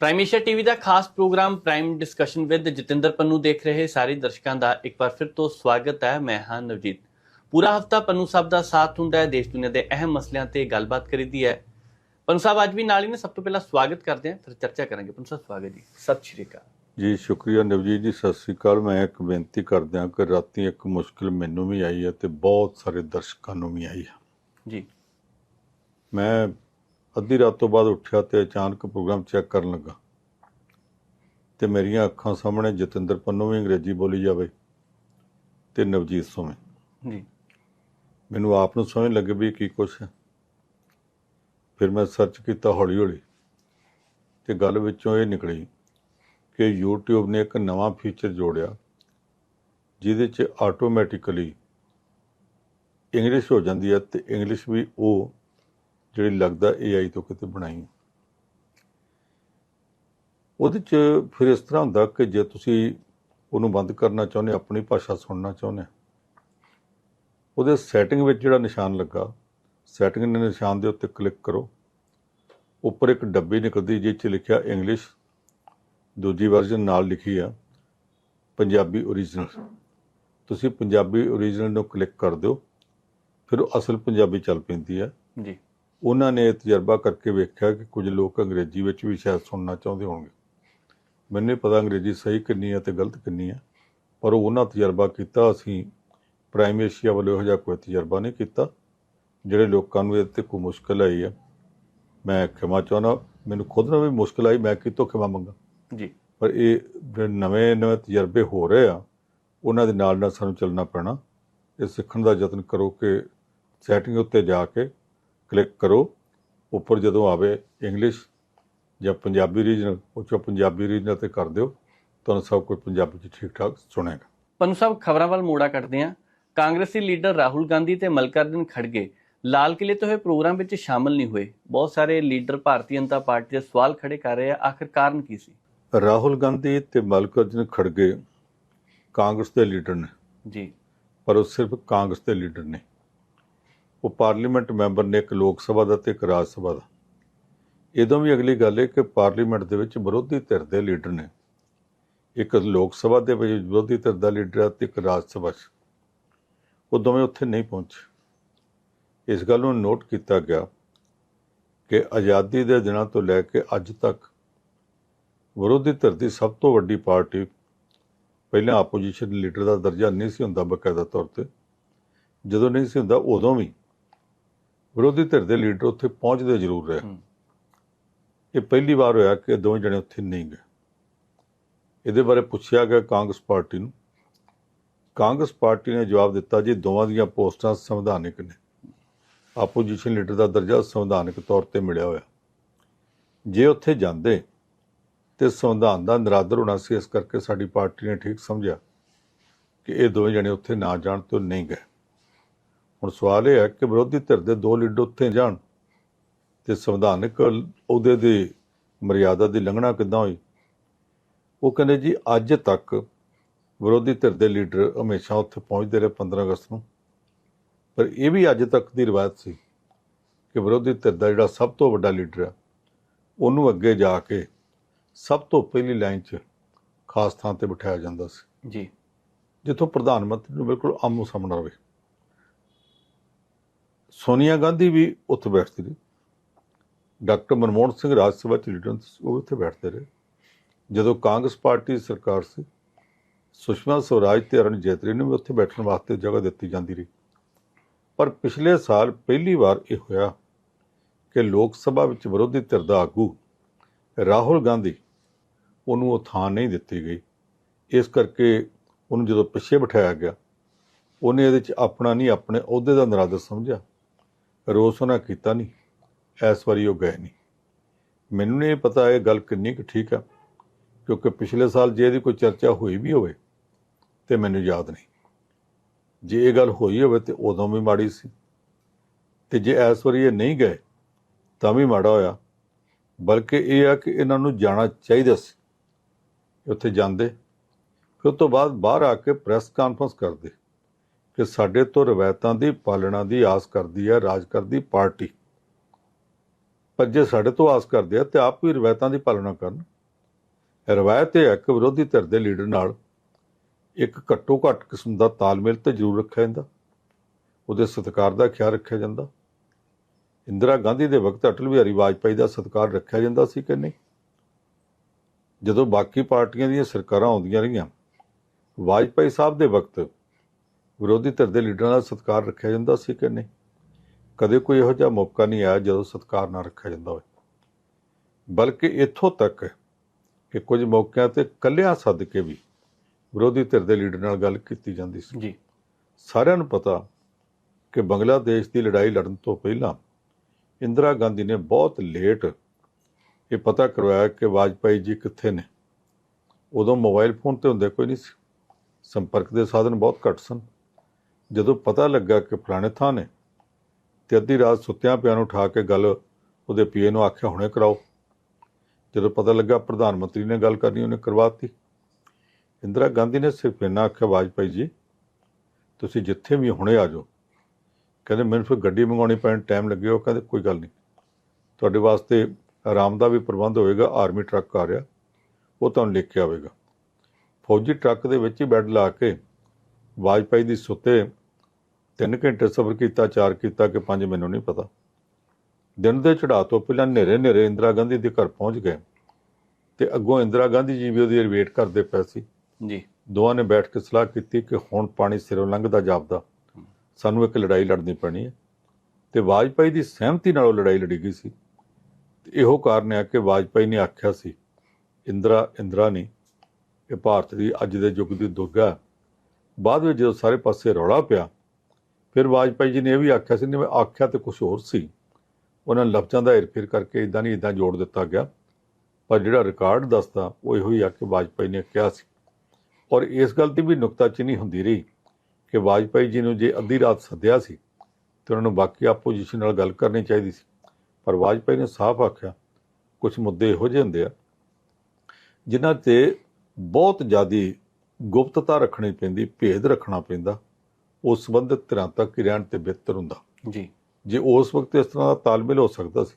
Prime Asia TV ਦਾ ਖਾਸ programme prime discussion with Jatinder Pannu ਦੇਖ ਰਹੇ ਸਾਰੇ ਦਰਸ਼ਕਾਂ ਦਾ ਇੱਕ ਵਾਰ ਫਿਰ ਤੋਂ ਸਵਾਗਤ ਹੈ। ਮੈਂ ਹਾਂ ਨਵਜੀਤ। ਪੂਰਾ ਹਫਤਾ ਪੰਨੂ ਸਾਹਿਬ ਦਾ ਸਾਥ ਹੁੰਦਾ ਹੈ। ਦੇਸ਼ ਦੁਨੀਆ ਦੇ ਅਹਿਮ ਮਸਲਿਆਂ ਤੇ ਗੱਲਬਾਤ ਕਰੀਦੀ ਹੈ। ਪੰਨੂ ਸਾਹਿਬ ਅੱਜ ਵੀ ਨਾਲ ਹੀ ਨੇ। ਸਭ ਤੋਂ ਪਹਿਲਾਂ ਸਵਾਗਤ ਕਰਦੇ ਹਾਂ। ਫਿਰ ਚਰਚਾ ਕਰਾਂਗੇ। ਪੰਨੂ ਸਾਹਿਬ ਸਵਾਗਤ ਜੀ। ਸਤਿ ਸ਼੍ਰੀ ਅਕਾਲ। ਜੀ ਸ਼ੁਕਰੀਆ ਨਵਜੀਤ ਜੀ। ਸਤਿ ਸ੍ਰੀ ਅਕਾਲ। ਮੈਂ ਇੱਕ ਬੇਨਤੀ ਕਰਦਿਆਂ ਕਿ ਰਾਤੀ ਇੱਕ ਮੁਸ਼ਕਲ ਮੈਨੂੰ ਵੀ ਆਈ ਹੈ ਤੇ ਬਹੁਤ ਸਾਰੇ ਦਰਸ਼ਕਾਂ ਨੂੰ ਵੀ ਆਈ ਹੈ। ਜੀ। ਮੈਂ ਅੱਧੀ ਰਾਤ ਤੋਂ ਬਾਅਦ ਉੱਠਿਆ ਤੇ ਅਚਾਨਕ ਪ੍ਰੋਗਰਾਮ ਚੈੱਕ ਕਰਨ ਲੱਗਾ। ਤੇ ਮੇਰੀਆਂ ਅੱਖਾਂ ਸਾਹਮਣੇ ਜਤਿੰਦਰ ਪੰਨੂ ਵੀ ਅੰਗਰੇਜ਼ੀ ਬੋਲੀ ਜਾਵੇ ਤੇ ਨਵਜੀਤ ਸੋਵੇਂ ਜੀ। ਮੈਨੂੰ ਆਪ ਨੂੰ ਸਮਝ ਲੱਗੇ ਵੀ ਕੀ ਕੁਛ ਹੈ। ਫਿਰ ਮੈਂ ਸਰਚ ਕੀਤਾ ਹੌਲੀ ਹੌਲੀ ਤੇ ਗੱਲ ਵਿੱਚੋਂ ਇਹ ਨਿਕਲੀ ਕਿ YouTube ਨੇ ਇੱਕ ਨਵਾਂ ਫੀਚਰ ਜੋੜਿਆ ਜਿਹਦੇ 'ਚ ਆਟੋਮੈਟਿਕਲੀ ਇੰਗਲਿਸ਼ ਹੋ ਜਾਂਦੀ ਹੈ ਤੇ ਇੰਗਲਿਸ਼ ਵੀ ਉਹ ਜਿਹੜੀ ਲੱਗਦਾ AI ਤੋਂ ਕਿਤੇ ਬਣਾਈ ਹੈ। ਉਹਦੇ 'ਚ ਫਿਰ ਇਸ ਤਰ੍ਹਾਂ ਹੁੰਦਾ ਕਿ ਜੇ ਤੁਸੀਂ ਉਹਨੂੰ ਬੰਦ ਕਰਨਾ ਚਾਹੁੰਦੇ ਆਪਣੀ ਭਾਸ਼ਾ ਸੁਣਨਾ ਚਾਹੁੰਦੇ ਉਹਦੇ ਸੈਟਿੰਗ ਵਿੱਚ ਜਿਹੜਾ ਨਿਸ਼ਾਨ ਲੱਗਾ ਸੈਟਿੰਗ ਦੇ ਨਿਸ਼ਾਨ ਦੇ ਉੱਤੇ ਕਲਿੱਕ ਕਰੋ। ਉੱਪਰ ਇੱਕ ਡੱਬੀ ਨਿਕਲਦੀ ਜਿਸ 'ਚ ਲਿਖਿਆ ਇੰਗਲਿਸ਼ ਦੂਜੀ ਵਰਜ਼ਨ ਨਾਲ ਲਿਖੀ ਆ ਪੰਜਾਬੀ ਓਰੀਜਨਲ ਤੁਸੀਂ ਪੰਜਾਬੀ ਓਰੀਜਨਲ ਨੂੰ ਕਲਿੱਕ ਕਰ ਦਿਓ, ਫਿਰ ਉਹ ਅਸਲ ਪੰਜਾਬੀ ਚੱਲ ਪੈਂਦੀ ਹੈ ਜੀ। ਉਹਨਾਂ ਨੇ ਤਜਰਬਾ ਕਰਕੇ ਵੇਖਿਆ ਕਿ ਕੁਝ ਲੋਕ ਅੰਗਰੇਜ਼ੀ ਵਿੱਚ ਵੀ ਸ਼ਾਇਦ ਸੁਣਨਾ ਚਾਹੁੰਦੇ ਹੋਣਗੇ। ਮੈਨੂੰ ਪਤਾ ਅੰਗਰੇਜ਼ੀ ਸਹੀ ਕਿੰਨੀ ਹੈ ਤੇ ਗਲਤ ਕਿੰਨੀ ਹੈ ਪਰ ਉਹ ਉਹਨਾਂ ਤਜਰਬਾ ਕੀਤਾ ਅਸੀਂ ਪ੍ਰਾਈਮ ਏਸ਼ੀਆ ਵੱਲੋਂ ਇਹੋ ਜਿਹਾ ਕੋਈ ਤਜਰਬਾ ਨਹੀਂ ਕੀਤਾ ਜਿਹੜੇ ਲੋਕਾਂ ਨੂੰ ਇਹ ਤੇ ਕੋਈ ਮੁਸ਼ਕਲ ਆਈ ਹੈ। ਮੈਂ ਖਿਮਾ ਚਾਹੁੰਦਾ ਮੈਨੂੰ ਖੁਦ ਨੂੰ ਵੀ ਮੁਸ਼ਕਲ ਆਈ ਮੈਂ ਕਿਤੋਂ ਖਿਮਾ ਮੰਗਾ? ਜੀ। ਪਰ ਇਹ ਜਿਹੜੇ ਨਵੇਂ ਨਵੇਂ ਤਜਰਬੇ ਹੋ ਰਹੇ ਆ ਉਹਨਾਂ ਦੇ ਨਾਲ ਨਾਲ ਸਾਨੂੰ ਚੱਲਣਾ ਪੈਣਾ। ਇਹ ਸਿੱਖਣ ਦਾ ਯਤਨ ਕਰੋ ਕਿ ਸੈਟਿੰਗ ਉੱਤੇ ਜਾ ਕੇ ਕਲਿੱਕ ਕਰੋ। ਉੱਪਰ ਜਦੋਂ ਆਵੇ ਇੰਗਲਿਸ਼ ਜਾਂ ਪੰਜਾਬੀ ਰੀਜਨਲ ਉਹ 'ਚੋਂ ਪੰਜਾਬੀ ਰੀਜਨਲ ਤੇ ਕਰ ਦਿਓ। ਤੁਹਾਨੂੰ ਸਭ ਕੁਝ ਪੰਜਾਬੀ ਚ ਠੀਕ ਠਾਕ ਸੁਣੇਗਾ। ਪੰਨੂ ਸਾਹਿਬ ਖਬਰਾਂ ਵੱਲ ਮੋੜਾ ਕੱਟਦੇ ਹਾਂ। ਕਾਂਗਰਸੀ ਲੀਡਰ ਰਾਹੁਲ ਗਾਂਧੀ ਤੇ ਮਲਕਾਰਜਨ ਖੜਗੇ ਲਾਲ ਕਿਲੇ ਤੋਂ ਹੋਏ ਪ੍ਰੋਗਰਾਮ ਵਿੱਚ ਸ਼ਾਮਲ ਨਹੀਂ ਹੋਏ। ਬਹੁਤ ਸਾਰੇ ਲੀਡਰ ਭਾਰਤੀ ਜਨਤਾ ਪਾਰਟੀ ਦੇ ਸਵਾਲ ਖੜੇ ਕਰ ਰਹੇ ਆ। ਆਖਿਰ ਕਾਰਨ ਕੀ ਸੀ? ਰਾਹੁਲ ਗਾਂਧੀ ਤੇ ਮਲਕਾਰਜੁਨ ਖੜਗੇ ਕਾਂਗਰਸ ਦੇ ਲੀਡਰ ਨੇ। ਜੀ। ਪਰ ਉਹ ਸਿਰਫ ਕਾਂਗਰਸ ਦੇ ਲੀਡਰ ਨੇ। ਉਹ ਪਾਰਲੀਮੈਂਟ ਮੈਂਬਰ ਨੇ ਇੱਕ ਲੋਕ ਸਭਾ ਦਾ ਤੇ ਇੱਕ ਰਾਜ ਸਭਾ ਦਾ। ਇਦੋਂ ਵੀ ਅਗਲੀ ਗੱਲ ਹੈ ਕਿ ਪਾਰਲੀਮੈਂਟ ਦੇ ਵਿੱਚ ਵਿਰੋਧੀ ਧਿਰ ਦੇ ਲੀਡਰ ਨੇ। ਇੱਕ ਲੋਕ ਸਭਾ ਦੇ ਵਿੱਚ ਵਿਰੋਧੀ ਧਿਰ ਦਾ ਲੀਡਰ ਹੈ ਤੇ ਇੱਕ ਰਾਜ ਸਭਾ 'ਚ। ਉਹ ਦੋਵੇਂ ਉੱਥੇ ਨਹੀਂ ਪਹੁੰਚੇ। ਇਸ ਗੱਲ ਨੂੰ ਨੋਟ ਕੀਤਾ ਗਿਆ ਕਿ ਆਜ਼ਾਦੀ ਦੇ ਦਿਨਾਂ ਤੋਂ ਲੈ ਕੇ ਅੱਜ ਤੱਕ ਵਿਰੋਧੀ ਧਿਰ ਦੀ ਸਭ ਤੋਂ ਵੱਡੀ ਪਾਰਟੀ ਪਹਿਲਾਂ ਆਪੋਜੀਸ਼ਨ ਲੀਡਰ ਦਾ ਦਰਜਾ ਨਹੀਂ ਸੀ ਹੁੰਦਾ ਬਕਾਇਦਾ ਤੌਰ ਤੇ। ਜਦੋਂ ਨਹੀਂ ਸੀ ਹੁੰਦਾ ਉਦੋਂ ਵੀ ਵਿਰੋਧੀ ਧਿਰ ਦੇ ਲੀਡਰ ਉੱਥੇ ਪਹੁੰਚਦੇ ਜ਼ਰੂਰ ਰਹੇ। ਇਹ ਪਹਿਲੀ ਵਾਰ ਹੋਇਆ ਕਿ ਦੋਵੇਂ ਜਣੇ ਉੱਥੇ ਨਹੀਂ ਗਏ। ਇਹਦੇ ਬਾਰੇ ਪੁੱਛਿਆ ਗਿਆ ਕਾਂਗਰਸ ਪਾਰਟੀ ਨੂੰ। ਕਾਂਗਰਸ ਪਾਰਟੀ ਨੇ ਜਵਾਬ ਦਿੱਤਾ ਜੀ ਦੋਵਾਂ ਦੀਆਂ ਪੋਸਟਾਂ ਸੰਵਿਧਾਨਿਕ ਨੇ। ਆਪੋਜੀਸ਼ਨ ਲੀਡਰ ਦਾ ਦਰਜਾ ਸੰਵਿਧਾਨਿਕ ਤੌਰ ਤੇ ਮਿਲਿਆ ਹੋਇਆ। ਜੇ ਉੱਥੇ ਜਾਂਦੇ ਤੇ ਸੰਵਿਧਾਨ ਦਾ ਨਿਰਾਦਰ ਹੋਣਾ ਸੀ ਇਸ ਕਰਕੇ ਸਾਡੀ ਪਾਰਟੀ ਨੇ ਠੀਕ ਸਮਝਿਆ ਕਿ ਇਹ ਦੋਵੇਂ ਜਣੇ ਉੱਥੇ ਨਾ ਜਾਣ ਤੋਂ ਨਹੀਂ ਗਏ। ਹੁਣ ਸਵਾਲ ਇਹ ਹੈ ਕਿ ਵਿਰੋਧੀ ਧਿਰ ਦੇ ਦੋ ਲੀਡਰ ਉੱਥੇ ਜਾਣ ਤੇ ਸੰਵਿਧਾਨਕ ਉਹਦੇ ਦੀ ਮਰਿਆਦਾ ਦੀ ਲੰਘਣਾ ਕਿੱਦਾਂ ਹੋਈ? ਉਹ ਕਹਿੰਦੇ ਜੀ ਅੱਜ ਤੱਕ ਵਿਰੋਧੀ ਧਿਰ ਦੇ ਲੀਡਰ ਹਮੇਸ਼ਾ ਉੱਥੇ ਪਹੁੰਚਦੇ ਰਹੇ 15 ਅਗਸਤ ਨੂੰ। ਪਰ ਇਹ ਵੀ ਅੱਜ ਤੱਕ ਦੀ ਰਿਵਾਇਤ ਸੀ ਕਿ ਵਿਰੋਧੀ ਧਿਰ ਦਾ ਜਿਹੜਾ ਸਭ ਤੋਂ ਵੱਡਾ ਲੀਡਰ ਹੈ ਉਹਨੂੰ ਅੱਗੇ ਜਾ ਕੇ ਸਭ ਤੋਂ ਪਹਿਲੀ ਲਾਈਨ 'ਚ ਖਾਸ ਥਾਂ ਤੇ ਬਿਠਾਇਆ ਜਾਂਦਾ ਸੀ। ਜੀ। ਜਿੱਥੋਂ ਪ੍ਰਧਾਨ ਮੰਤਰੀ ਨੂੰ ਬਿਲਕੁਲ ਆਮੋ ਸਾਹਮਣਾ ਹੋਵੇ ਸੋਨੀਆ ਗਾਂਧੀ ਵੀ ਉੱਥੇ ਬੈਠਦੀ ਰਹੀ। ਡਾਕਟਰ ਮਨਮੋਹਨ ਸਿੰਘ ਰਾਜ ਸਭਾ ਚ ਲੀਡਰ ਸੀ, ਉਹ ਉੱਥੇ ਬੈਠਦੇ ਰਹੇ। ਜਦੋਂ ਕਾਂਗਰਸ ਪਾਰਟੀ ਦੀ ਸਰਕਾਰ ਸੀ ਸੁਸ਼ਮਾ ਸਵਰਾਜ ਤੇ ਅਰੁਣ ਜੇਤਲੀ ਨੂੰ ਵੀ ਉੱਥੇ ਬੈਠਣ ਵਾਸਤੇ ਜਗ੍ਹਾ ਦਿੱਤੀ ਜਾਂਦੀ ਰਹੀ। ਪਰ ਪਿਛਲੇ ਸਾਲ ਪਹਿਲੀ ਵਾਰ ਇਹ ਹੋਇਆ ਕਿ ਲੋਕ ਸਭਾ ਵਿੱਚ ਵਿਰੋਧੀ ਧਿਰ ਦਾ ਆਗੂ ਰਾਹੁਲ ਗਾਂਧੀ ਉਹਨੂੰ ਉਹ ਥਾਂ ਨਹੀਂ ਦਿੱਤੀ ਗਈ। ਇਸ ਕਰਕੇ ਉਹਨੂੰ ਜਦੋਂ ਪਿੱਛੇ ਬਿਠਾਇਆ ਗਿਆ ਉਹਨੇ ਇਹਦੇ ਚ ਆਪਣਾ ਨਹੀਂ ਆਪਣੇ ਅਹੁਦੇ ਦਾ ਨਰਾਦਰ ਸਮਝਿਆ। ਰੋਸ ਉਹਨਾਂ ਕੀਤਾ ਨਹੀਂ, ਇਸ ਵਾਰੀ ਉਹ ਗਏ ਨਹੀਂ। ਮੈਨੂੰ ਨਹੀਂ ਪਤਾ ਇਹ ਗੱਲ ਕਿੰਨੀ ਕੁ ਠੀਕ ਆ, ਕਿਉਂਕਿ ਪਿਛਲੇ ਸਾਲ ਜੇ ਇਹਦੀ ਕੋਈ ਚਰਚਾ ਹੋਈ ਵੀ ਹੋਵੇ ਤੇ ਮੈਨੂੰ ਯਾਦ ਨਹੀਂ। ਜੇ ਇਹ ਗੱਲ ਹੋਈ ਹੋਵੇ ਤੇ ਉਦੋਂ ਵੀ ਮਾੜੀ ਸੀ। ਤੇ ਜੇ ਇਸ ਵਾਰੀ ਇਹ ਨਹੀਂ ਗਏ, ਤਾਂ ਵੀ ਮਾੜਾ ਹੋਇਆ। ਬਲਕਿ ਇਹ ਆ ਕਿ ਇਹਨਾਂ ਨੂੰ ਜਾਣਾ ਚਾਹੀਦਾ ਸੀ। ਉੱਥੇ ਜਾਂਦੇ, ਫਿਰ ਉਸ ਤੋਂ ਬਾਅਦ ਬਾਹਰ ਆ ਕੇ ਪ੍ਰੈਸ ਕਾਨਫਰੰਸ ਕਰਦੇ। ਕਿ ਸਾਡੇ ਤੋਂ ਰਵਾਇਤਾਂ ਦੀ ਪਾਲਣਾ ਦੀ ਆਸ ਕਰਦੀ ਹੈ, ਰਾਜ ਕਰਦੀ ਪਾਰਟੀ। ਪਰ ਜੇ ਸਾਡੇ ਤੋਂ ਆਸ ਕਰਦੇ ਆ ਤੇ ਆਪ ਵੀ ਰਵਾਇਤਾਂ ਦੀ ਪਾਲਣਾ ਕਰਨ। ਰਵਾਇਤ ਇਹ ਹੈ ਕਿ ਵਿਰੋਧੀ ਧਿਰ ਦੇ ਲੀਡਰ ਨਾਲ ਇੱਕ ਘੱਟੋ ਘੱਟ ਕਿਸਮ ਦਾ ਤਾਲਮੇਲ ਤੇ ਜ਼ਰੂਰ ਰੱਖਿਆ ਜਾਂਦਾ। ਉਹਦੇ ਸਤਿਕਾਰ ਦਾ ਖਿਆਲ ਰੱਖਿਆ ਜਾਂਦਾ। ਇੰਦਰਾ ਗਾਂਧੀ ਦੇ ਵਕਤ ਅਟਲ ਬਿਹਾਰੀ ਵਾਜਪਾਈ ਦਾ ਸਤਿਕਾਰ ਰੱਖਿਆ ਜਾਂਦਾ ਸੀ ਕਿ ਨਹੀਂ? ਜਦੋਂ ਬਾਕੀ ਪਾਰਟੀਆਂ ਦੀਆਂ ਸਰਕਾਰਾਂ ਆਉਂਦੀਆਂ ਰਹੀਆਂ, ਵਾਜਪਾਈ ਸਾਹਿਬ ਦੇ ਵਕਤ ਵਿਰੋਧੀ ਧਿਰ ਦੇ ਲੀਡਰਾਂ ਦਾ ਸਤਿਕਾਰ ਰੱਖਿਆ ਜਾਂਦਾ ਸੀ ਕਿ ਨਹੀਂ? ਕਦੇ ਕੋਈ ਇਹੋ ਜਿਹਾ ਮੌਕਾ ਨਹੀਂ ਆਇਆ ਜਦੋਂ ਸਤਿਕਾਰ ਨਾ ਰੱਖਿਆ ਜਾਂਦਾ ਹੋਵੇ। ਬਲਕਿ ਇੱਥੋਂ ਤੱਕ ਕਿ ਕੁਝ ਮੌਕਿਆਂ ਤੇ ਕੱਲਿਆਂ ਸੱਦ ਕੇ ਵੀ ਵਿਰੋਧੀ ਧਿਰ ਦੇ ਲੀਡਰ ਨਾਲ ਗੱਲ ਕੀਤੀ ਜਾਂਦੀ ਸੀ। ਜੀ। ਸਾਰਿਆਂ ਨੂੰ ਪਤਾ ਕਿ ਬੰਗਲਾਦੇਸ਼ ਦੀ ਲੜਾਈ ਲੜਨ ਤੋਂ ਪਹਿਲਾਂ ਇੰਦਰਾ ਗਾਂਧੀ ਨੇ ਬਹੁਤ ਲੇਟ ਇਹ ਪਤਾ ਕਰਵਾਇਆ ਕਿ ਵਾਜਪਾਈ ਜੀ ਕਿੱਥੇ ਨੇ। ਉਦੋਂ ਮੋਬਾਈਲ ਫੋਨ ਤੇ ਹੁੰਦੇ ਕੋਈ ਨਹੀਂ ਸੀ। ਸੰਪਰਕ ਦੇ ਸਾਧਨ ਬਹੁਤ ਘੱਟ ਸਨ। ਜਦੋਂ ਪਤਾ ਲੱਗਾ ਕਿ ਫਲਾਣੇ ਥਾਂ ਨੇ ਤੇ ਅੱਧੀ ਰਾਤ ਸੁੱਤਿਆਂ ਪਿਆਂ ਨੂੰ ਉਠਾ ਕੇ ਗੱਲ ਉਹਦੇ ਪੀਏ ਨੂੰ ਆਖਿਆ, ਹੁਣੇ ਕਰਾਓ। ਜਦੋਂ ਪਤਾ ਲੱਗਾ ਪ੍ਰਧਾਨ ਮੰਤਰੀ ਨੇ ਗੱਲ ਕਰਨੀ, ਉਹਨੇ ਕਰਵਾਤੀ। ਇੰਦਰਾ ਗਾਂਧੀ ਨੇ ਸਿਰਫ ਇੰਨਾ ਆਖਿਆ ਵਾਜਪਾਈ ਜੀ, ਤੁਸੀਂ ਜਿੱਥੇ ਵੀ ਹੁਣੇ ਆ ਜਾਓ। ਕਹਿੰਦੇ, ਮੈਨੂੰ ਫਿਰ ਗੱਡੀ ਮੰਗਾਉਣੀ ਪੈਣ, ਟਾਈਮ ਲੱਗੇ ਉਹ ਕਹਿੰਦੇ, ਕੋਈ ਗੱਲ ਨਹੀਂ। ਤੁਹਾਡੇ ਵਾਸਤੇ ਆਰਾਮ ਦਾ ਵੀ ਪ੍ਰਬੰਧ ਹੋਵੇਗਾ ਆਰਮੀ ਟਰੱਕ ਆ ਰਿਹਾ, ਉਹ ਤੁਹਾਨੂੰ ਲੈ ਕੇ ਆਵੇਗਾ। ਫੌਜੀ ਟਰੱਕ ਦੇ ਵਿੱਚ ਹੀ ਬੈੱਡ ਲਾ ਕੇ ਵਾਜਪਾਈ ਦੀ ਸੁੱਤੇ 3 ਘੰਟੇ ਸਫ਼ਰ ਕੀਤਾ 4 ਕੀਤਾ ਕਿ 5 ਮੈਨੂੰ ਨਹੀਂ ਪਤਾ। ਦਿਨ ਦੇ ਚੜਾਅ ਤੋਂ ਪਹਿਲਾਂ ਨੇਰੇ ਨੇਰੇ ਇੰਦਰਾ ਗਾਂਧੀ ਦੇ ਘਰ ਪਹੁੰਚ ਗਏ ਤੇ ਅੱਗੋਂ ਇੰਦਰਾ ਗਾਂਧੀ ਜੀ ਵੀ ਉਹਦੀ ਵੇਟ ਕਰਦੇ ਪਏ ਸੀ। ਜੀ। ਦੋਵਾਂ ਨੇ ਬੈਠ ਕੇ ਸਲਾਹ ਕੀਤੀ ਕਿ ਹੁਣ ਪਾਣੀ ਸਿਰੋਂ ਲੰਘਦਾ ਜਾਪਦਾ। ਸਾਨੂੰ ਇੱਕ ਲੜਾਈ ਲੜਨੀ ਪੈਣੀ ਹੈ। ਤੇ ਵਾਜਪਾਈ ਦੀ ਸਹਿਮਤੀ ਨਾਲ ਉਹ ਲੜਾਈ ਲੜੀ ਗਈ ਸੀ। ਇਹੋ ਕਾਰਨ ਹੈ ਕਿ ਵਾਜਪਾਈ ਨੇ ਆਖਿਆ ਸੀ ਇੰਦਰਾ ਇੰਦਰਾ ਨਹੀਂ ਇਹ ਭਾਰਤ ਦੀ ਅੱਜ ਦੇ ਯੁੱਗ ਦੀ ਦੁਰਗਾ। ਬਾਅਦ ਵਿੱਚ ਜਦੋਂ ਸਾਰੇ ਪਾਸੇ ਰੌਲਾ ਪਿਆ ਫਿਰ ਵਾਜਪਾਈ ਜੀ ਨੇ ਇਹ ਵੀ ਆਖਿਆ ਸੀ, ਨਹੀਂ, ਮੈਂ ਆਖਿਆ ਤੇ ਕੁਝ ਹੋਰ ਸੀ। ਉਹਨਾਂ ਲਫ਼ਜ਼ਾਂ ਦਾ ਏਰ-ਫੇਰ ਕਰਕੇ ਇਦਾਂ ਨਹੀਂ ਇਦਾਂ ਜੋੜ ਦਿੱਤਾ ਗਿਆ। ਪਰ ਜਿਹੜਾ ਰਿਕਾਰਡ ਦੱਸਦਾ, ਉਹ ਇਹੋ ਹੀ ਆ ਕਿ ਵਾਜਪਾਈ ਨੇ ਕਿਹਾ ਸੀ। ਔਰ ਇਸ ਗੱਲ ਦੀ ਵੀ ਨੁਕਤਾਚੀਨੀ ਹੁੰਦੀ ਰਹੀ ਕਿ ਵਾਜਪਾਈ ਜੀ ਨੂੰ ਜੇ ਅੱਧੀ ਰਾਤ ਸੱਦਿਆ ਸੀ, ਤੇ ਉਹਨਾਂ ਨੂੰ ਬਾਕੀ ਆਪੋਜੀਸ਼ਨ ਨਾਲ ਗੱਲ ਕਰਨੀ ਚਾਹੀਦੀ ਸੀ। ਪਰ ਵਾਜਪਾਈ ਨੇ ਸਾਫ਼ ਆਖਿਆ ਕੁਝ ਮੁੱਦੇ ਇਹੋ ਜਿਹੇ ਹੁੰਦੇ ਆ, ਜਿਨ੍ਹਾਂ ਤੇ ਬਹੁਤ ਜ਼ਿਆਦੀ ਗੁਪਤਤਾ ਰੱਖਣੀ ਪੈਂਦੀ, ਭੇਦ ਰੱਖਣਾ ਪੈਂਦਾ ਉਸ ਸੰਬੰਧਿਤ ਧਿਰਾਂ ਤੱਕ ਹੀ ਰਹਿਣ ਤੇ ਬਿਹਤਰ ਹੁੰਦਾ। ਜੀ। ਜੇ ਉਸ ਵਕਤ ਇਸ ਤਰ੍ਹਾਂ ਦਾ ਤਾਲਮੇਲ ਹੋ ਸਕਦਾ ਸੀ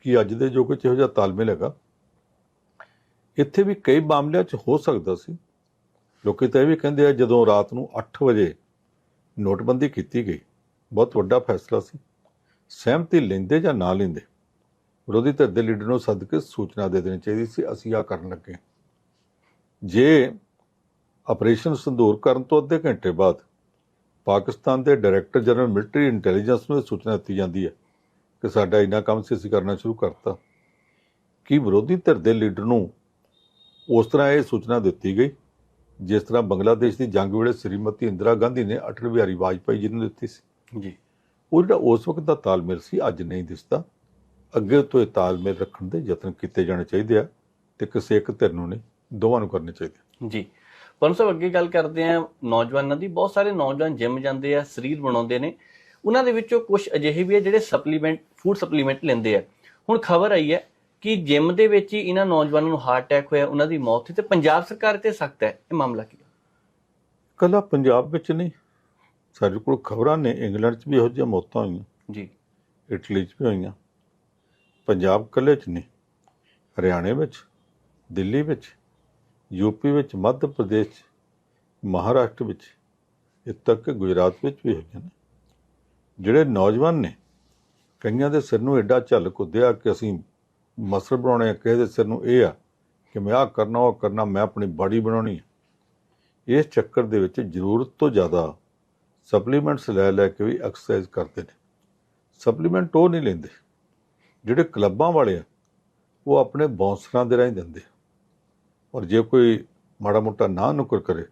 ਕਿ ਅੱਜ ਦੇ ਯੁੱਗ 'ਚ ਇਹੋ ਜਿਹਾ ਤਾਲਮੇਲ ਹੈਗਾ ਇੱਥੇ ਵੀ ਕਈ ਮਾਮਲਿਆਂ 'ਚ ਹੋ ਸਕਦਾ ਸੀ। ਲੋਕੀ ਤਾਂ ਇਹ ਵੀ ਕਹਿੰਦੇ ਆ ਜਦੋਂ ਰਾਤ ਨੂੰ 8 ਵਜੇ ਨੋਟਬੰਦੀ ਕੀਤੀ ਗਈ ਬਹੁਤ ਵੱਡਾ ਫੈਸਲਾ ਸੀ। ਸਹਿਮਤੀ ਲੈਂਦੇ ਜਾਂ ਨਾ ਲੈਂਦੇ ਵਿਰੋਧੀ ਧਿਰ ਦੇ ਲੀਡਰ ਨੂੰ ਸੱਦ ਕੇ ਸੂਚਨਾ ਦੇ ਦੇਣੀ ਚਾਹੀਦੀ ਸੀ ਅਸੀਂ ਆ ਕਰਨ ਲੱਗੇ। ਜੇ ਆਪਰੇਸ਼ਨ ਸੰਦੂਰ ਕਰਨ ਤੋਂ ਅੱਧੇ ਘੰਟੇ ਬਾਅਦ ਪਾਕਿਸਤਾਨ ਦੇ ਡਾਇਰੈਕਟਰ ਜਨਰਲ ਮਿਲਟਰੀ ਇੰਟੈਲੀਜੈਂਸ ਨੂੰ ਸੂਚਨਾ ਦਿੱਤੀ ਜਾਂਦੀ ਹੈ ਕਿ ਸਾਡਾ ਇੰਨਾ ਕੰਮ ਸੀ ਅਸੀਂ ਕਰਨਾ ਸ਼ੁਰੂ ਕਰਤਾ। ਕੀ ਵਿਰੋਧੀ ਧਿਰ ਦੇ ਲੀਡਰ ਨੂੰ ਉਸ ਤਰ੍ਹਾਂ ਇਹ ਸੂਚਨਾ ਦਿੱਤੀ ਗਈ ਜਿਸ ਤਰ੍ਹਾਂ ਬੰਗਲਾਦੇਸ਼ ਦੀ ਜੰਗ ਵੇਲੇ ਸ੍ਰੀਮਤੀ ਇੰਦਰਾ ਗਾਂਧੀ ਨੇ ਅਟਲ ਬਿਹਾਰੀ ਵਾਜਪਾਈ ਜੀ ਨੂੰ ਦਿੱਤੀ ਸੀ? ਜੀ। ਉਹ ਜਿਹੜਾ ਉਸ ਵਕਤ ਦਾ ਤਾਲਮੇਲ ਸੀ ਅੱਜ ਨਹੀਂ ਦਿਸਦਾ। ਅੱਗੇ ਤੋਂ ਇਹ ਤਾਲਮੇਲ ਰੱਖਣ ਦੇ ਯਤਨ ਕੀਤੇ ਜਾਣੇ ਚਾਹੀਦੇ ਆ ਤੇ ਕਿਸੇ ਇੱਕ ਧਿਰ ਨੂੰ ਨਹੀਂ ਦੋਵਾਂ ਨੂੰ ਕਰਨੇ ਚਾਹੀਦੇ ਜੀ। ਪਰਮ ਸਾਹਿਬ ਅੱਗੇ ਗੱਲ ਕਰਦੇ ਆ ਨੌਜਵਾਨਾਂ ਦੀ। ਬਹੁਤ ਸਾਰੇ ਨੌਜਵਾਨ ਜਿਮ ਜਾਂਦੇ ਆ ਸਰੀਰ ਬਣਾਉਂਦੇ ਨੇ। ਉਹਨਾਂ ਦੇ ਵਿੱਚੋਂ ਕੁਝ ਅਜਿਹੇ ਵੀ ਆ ਜਿਹੜੇ ਸਪਲੀਮੈਂਟ ਫੂਡ ਸਪਲੀਮੈਂਟ ਲੈਂਦੇ ਆ। ਹੁਣ ਖਬਰ ਆਈ ਹੈ ਕਿ ਜਿਮ ਦੇ ਵਿੱਚ ਹੀ ਇਹਨਾਂ ਨੌਜਵਾਨਾਂ ਨੂੰ ਹਾਰਟ ਅਟੈਕ ਹੋਇਆ ਉਹਨਾਂ ਦੀ ਮੌਤ ਹੋਈ ਤੇ ਪੰਜਾਬ ਸਰਕਾਰ ਤੇ ਸਖਤ ਹੈ। ਇਹ ਮਾਮਲਾ ਕੀ ਕੱਲਾ ਪੰਜਾਬ ਵਿੱਚ ਨਹੀਂ। ਸਾਡੇ ਕੋਲ ਖਬਰਾਂ ਨੇ ਇੰਗਲੈਂਡ 'ਚ ਵੀ ਇਹੋ ਜਿਹੀਆਂ ਮੌਤਾਂ ਹੋਈਆਂ। ਜੀ। ਇਟਲੀ 'ਚ ਵੀ ਹੋਈਆਂ। ਪੰਜਾਬ ਕੱਲੇ 'ਚ ਨਹੀਂ ਹਰਿਆਣੇ ਵਿੱਚ ਦਿੱਲੀ ਵਿੱਚ। ਯੂਪੀ ਵਿੱਚ, ਮੱਧ ਪ੍ਰਦੇਸ਼ 'ਚ ਮਹਾਰਾਸ਼ਟਰ ਵਿੱਚ, ਇੱਥੇ ਤੱਕ ਕਿ ਗੁਜਰਾਤ ਵਿੱਚ ਵੀ ਹੋਈਆਂ ਨੇ। ਜਿਹੜੇ ਨੌਜਵਾਨ ਨੇ, ਕਈਆਂ ਦੇ ਸਿਰ ਨੂੰ ਐਡਾ ਝੱਲ ਕੁੱਦਿਆ ਕਿ ਅਸੀਂ ਮਸਲ ਬਣਾਉਣੇ ਆ, ਕਿਸੇ ਦੇ ਸਿਰ ਨੂੰ ਇਹ ਆ ਕਿ ਮੈਂ ਆਹ ਕਰਨਾ, ਉਹ ਕਰਨਾ, ਮੈਂ ਆਪਣੀ ਬਾਡੀ ਬਣਾਉਣੀ ਹੈ ਇਸ ਚੱਕਰ ਦੇ ਵਿੱਚ ਜ਼ਰੂਰਤ ਤੋਂ ਜ਼ਿਆਦਾ ਸਪਲੀਮੈਂਟਸ ਲੈ ਲੈ ਕੇ ਵੀ ਐਕਸਰਸਾਈਜ਼ ਕਰਦੇ ਨੇ। ਸਪਲੀਮੈਂਟ ਉਹ ਨਹੀਂ ਲੈਂਦੇ, ਜਿਹੜੇ ਕਲੱਬਾਂ ਵਾਲੇ ਆ, ਉਹ ਆਪਣੇ ਬੌਂਸਰਾਂ ਦੇ ਰਾਹੀਂ ਦਿੰਦੇ ਔਰ ਜੇ ਕੋਈ ਮਾੜਾ ਮੋਟਾ ਨਾ ਨੁਕਰ ਕਰੇ,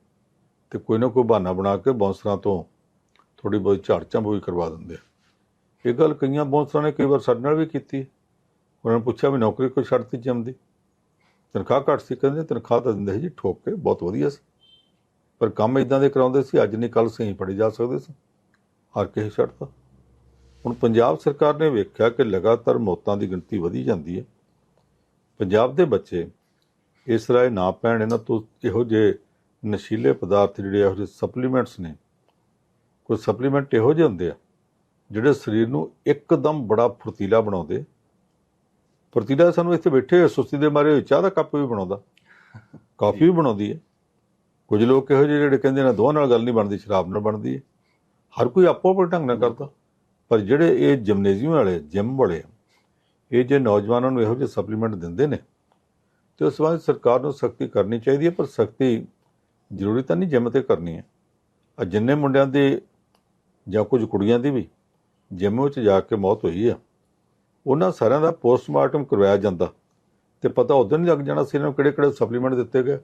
ਤੇ ਕੋਈ ਨਾ ਕੋਈ ਬਹਾਨਾ ਬਣਾ ਕੇ ਬੌਂਸਰਾਂ ਤੋਂ ਥੋੜੀ ਬਹੁਤ ਝਾੜ ਝੰਬ ਵੀ ਕਰਵਾ ਦਿੰਦੇ ਆ। ਇਹ ਗੱਲ ਕਈਆਂ ਬੌਂਸਰਾਂ ਨੇ ਕਈ ਵਾਰ ਸਾਡੇ ਨਾਲ ਵੀ ਕੀਤੀ ਉਹਨਾਂ ਨੇ ਪੁੱਛਿਆ ਵੀ ਨੌਕਰੀ ਕੋਈ ਛੱਡਤੀ ਜਿਮ ਦੀ ਤਨਖਾਹ ਘੱਟ ਸੀ, ਕਹਿੰਦੇ ਤਨਖਾਹ ਤਾਂ ਦਿੰਦੇ ਸੀ ਜੀ, ਠੋਕ ਕੇ ਬਹੁਤ ਵਧੀਆ ਸੀ। ਪਰ ਕੰਮ ਇਦਾਂ ਦੇ ਕਰਾਉਂਦੇ ਸੀ, ਅੱਜ ਨਹੀਂ ਕੱਲ ਸਹੀ ਪੜੇ ਜਾ ਸਕਦੇ ਸੀ। ਹਰ ਕਿਸੇ ਛੱਡਤਾ ਹੁਣ ਪੰਜਾਬ ਸਰਕਾਰ ਨੇ ਵੇਖਿਆ ਕਿ ਲਗਾਤਾਰ ਮੌਤਾਂ ਦੀ ਗਿਣਤੀ ਵਧੀ ਜਾਂਦੀ ਹੈ। ਪੰਜਾਬ ਦੇ ਬੱਚੇ ਇਸ ਤਰ੍ਹਾਂ ਇਹ ਨਾ ਪੈਣ, ਇਹਨਾਂ ਤੋਂ ਇਹੋ ਜਿਹੇ ਨਸ਼ੀਲੇ ਪਦਾਰਥ ਜਿਹੜੇ ਇਹੋ ਜਿਹੇ ਸਪਲੀਮੈਂਟਸ ਨੇ, ਕੋਈ ਸਪਲੀਮੈਂਟ ਇਹੋ ਜਿਹੇ ਹੁੰਦੇ ਆ, ਜਿਹੜੇ ਸਰੀਰ ਨੂੰ ਇੱਕਦਮ ਬੜਾ ਫੁਰਤੀਲਾ ਬਣਾਉਂਦੇ। ਫੁਰਤੀਲਾ ਸਾਨੂੰ ਇੱਥੇ ਬੈਠੇ ਸੁਸਤੀ ਦੇ ਮਾਰੇ ਹੋਏ ਚਾਹ ਦਾ ਕੱਪ ਵੀ ਬਣਾਉਂਦਾ, ਕਾਫੀ ਵੀ ਬਣਾਉਂਦੀ ਹੈ। ਕੁਝ ਲੋਕ ਇਹੋ ਜਿਹੇ ਜਿਹੜੇ ਕਹਿੰਦੇ ਨੇ ਦੋਵਾਂ ਨਾਲ ਗੱਲ ਨਹੀਂ ਬਣਦੀ, ਸ਼ਰਾਬ ਨਾਲ ਬਣਦੀ ਹੈ। ਹਰ ਕੋਈ ਆਪੋ ਆਪਣੇ ਢੰਗ ਨਾਲ ਕਰਦਾ, ਪਰ ਜਿਹੜੇ ਇਹ ਜਿਮਨੇਜ਼ੀਅਮ ਵਾਲੇ ਜਿਮ ਵਾਲੇ ਇਹ ਜੇ ਨੌਜਵਾਨਾਂ ਨੂੰ ਇਹੋ ਜਿਹੇ ਸਪਲੀਮੈਂਟ ਦਿੰਦੇ ਨੇ ਤੇ ਉਸ ਵਾਸਤੇ ਸਰਕਾਰ ਨੂੰ ਸਖਤੀ ਕਰਨੀ ਚਾਹੀਦੀ ਹੈ ਪਰ ਸਖਤੀ ਜ਼ਰੂਰੀ ਤਾਂ ਨਹੀਂ ਜਿੰਮ ਤੇ ਕਰਨੀ ਹੈ। ਆ ਜਿੰਨੇ ਮੁੰਡਿਆਂ ਦੀ ਜਾਂ ਕੁਝ ਕੁੜੀਆਂ ਦੀ ਵੀ ਜਿੰਮ ਵਿੱਚ ਜਾ ਕੇ ਮੌਤ ਹੋਈ ਆ ਉਹਨਾਂ ਸਾਰਿਆਂ ਦਾ ਪੋਸਟਮਾਰਟਮ ਕਰਵਾਇਆ ਜਾਂਦਾ। ਤੇ ਪਤਾ ਉਦੋਂ ਨਹੀਂ ਲੱਗ ਜਾਣਾ ਸੀ ਇਹਨਾਂ ਨੂੰ ਕਿਹੜੇ ਕਿਹੜੇ ਸਪਲੀਮੈਂਟ ਦਿੱਤੇ ਗਏ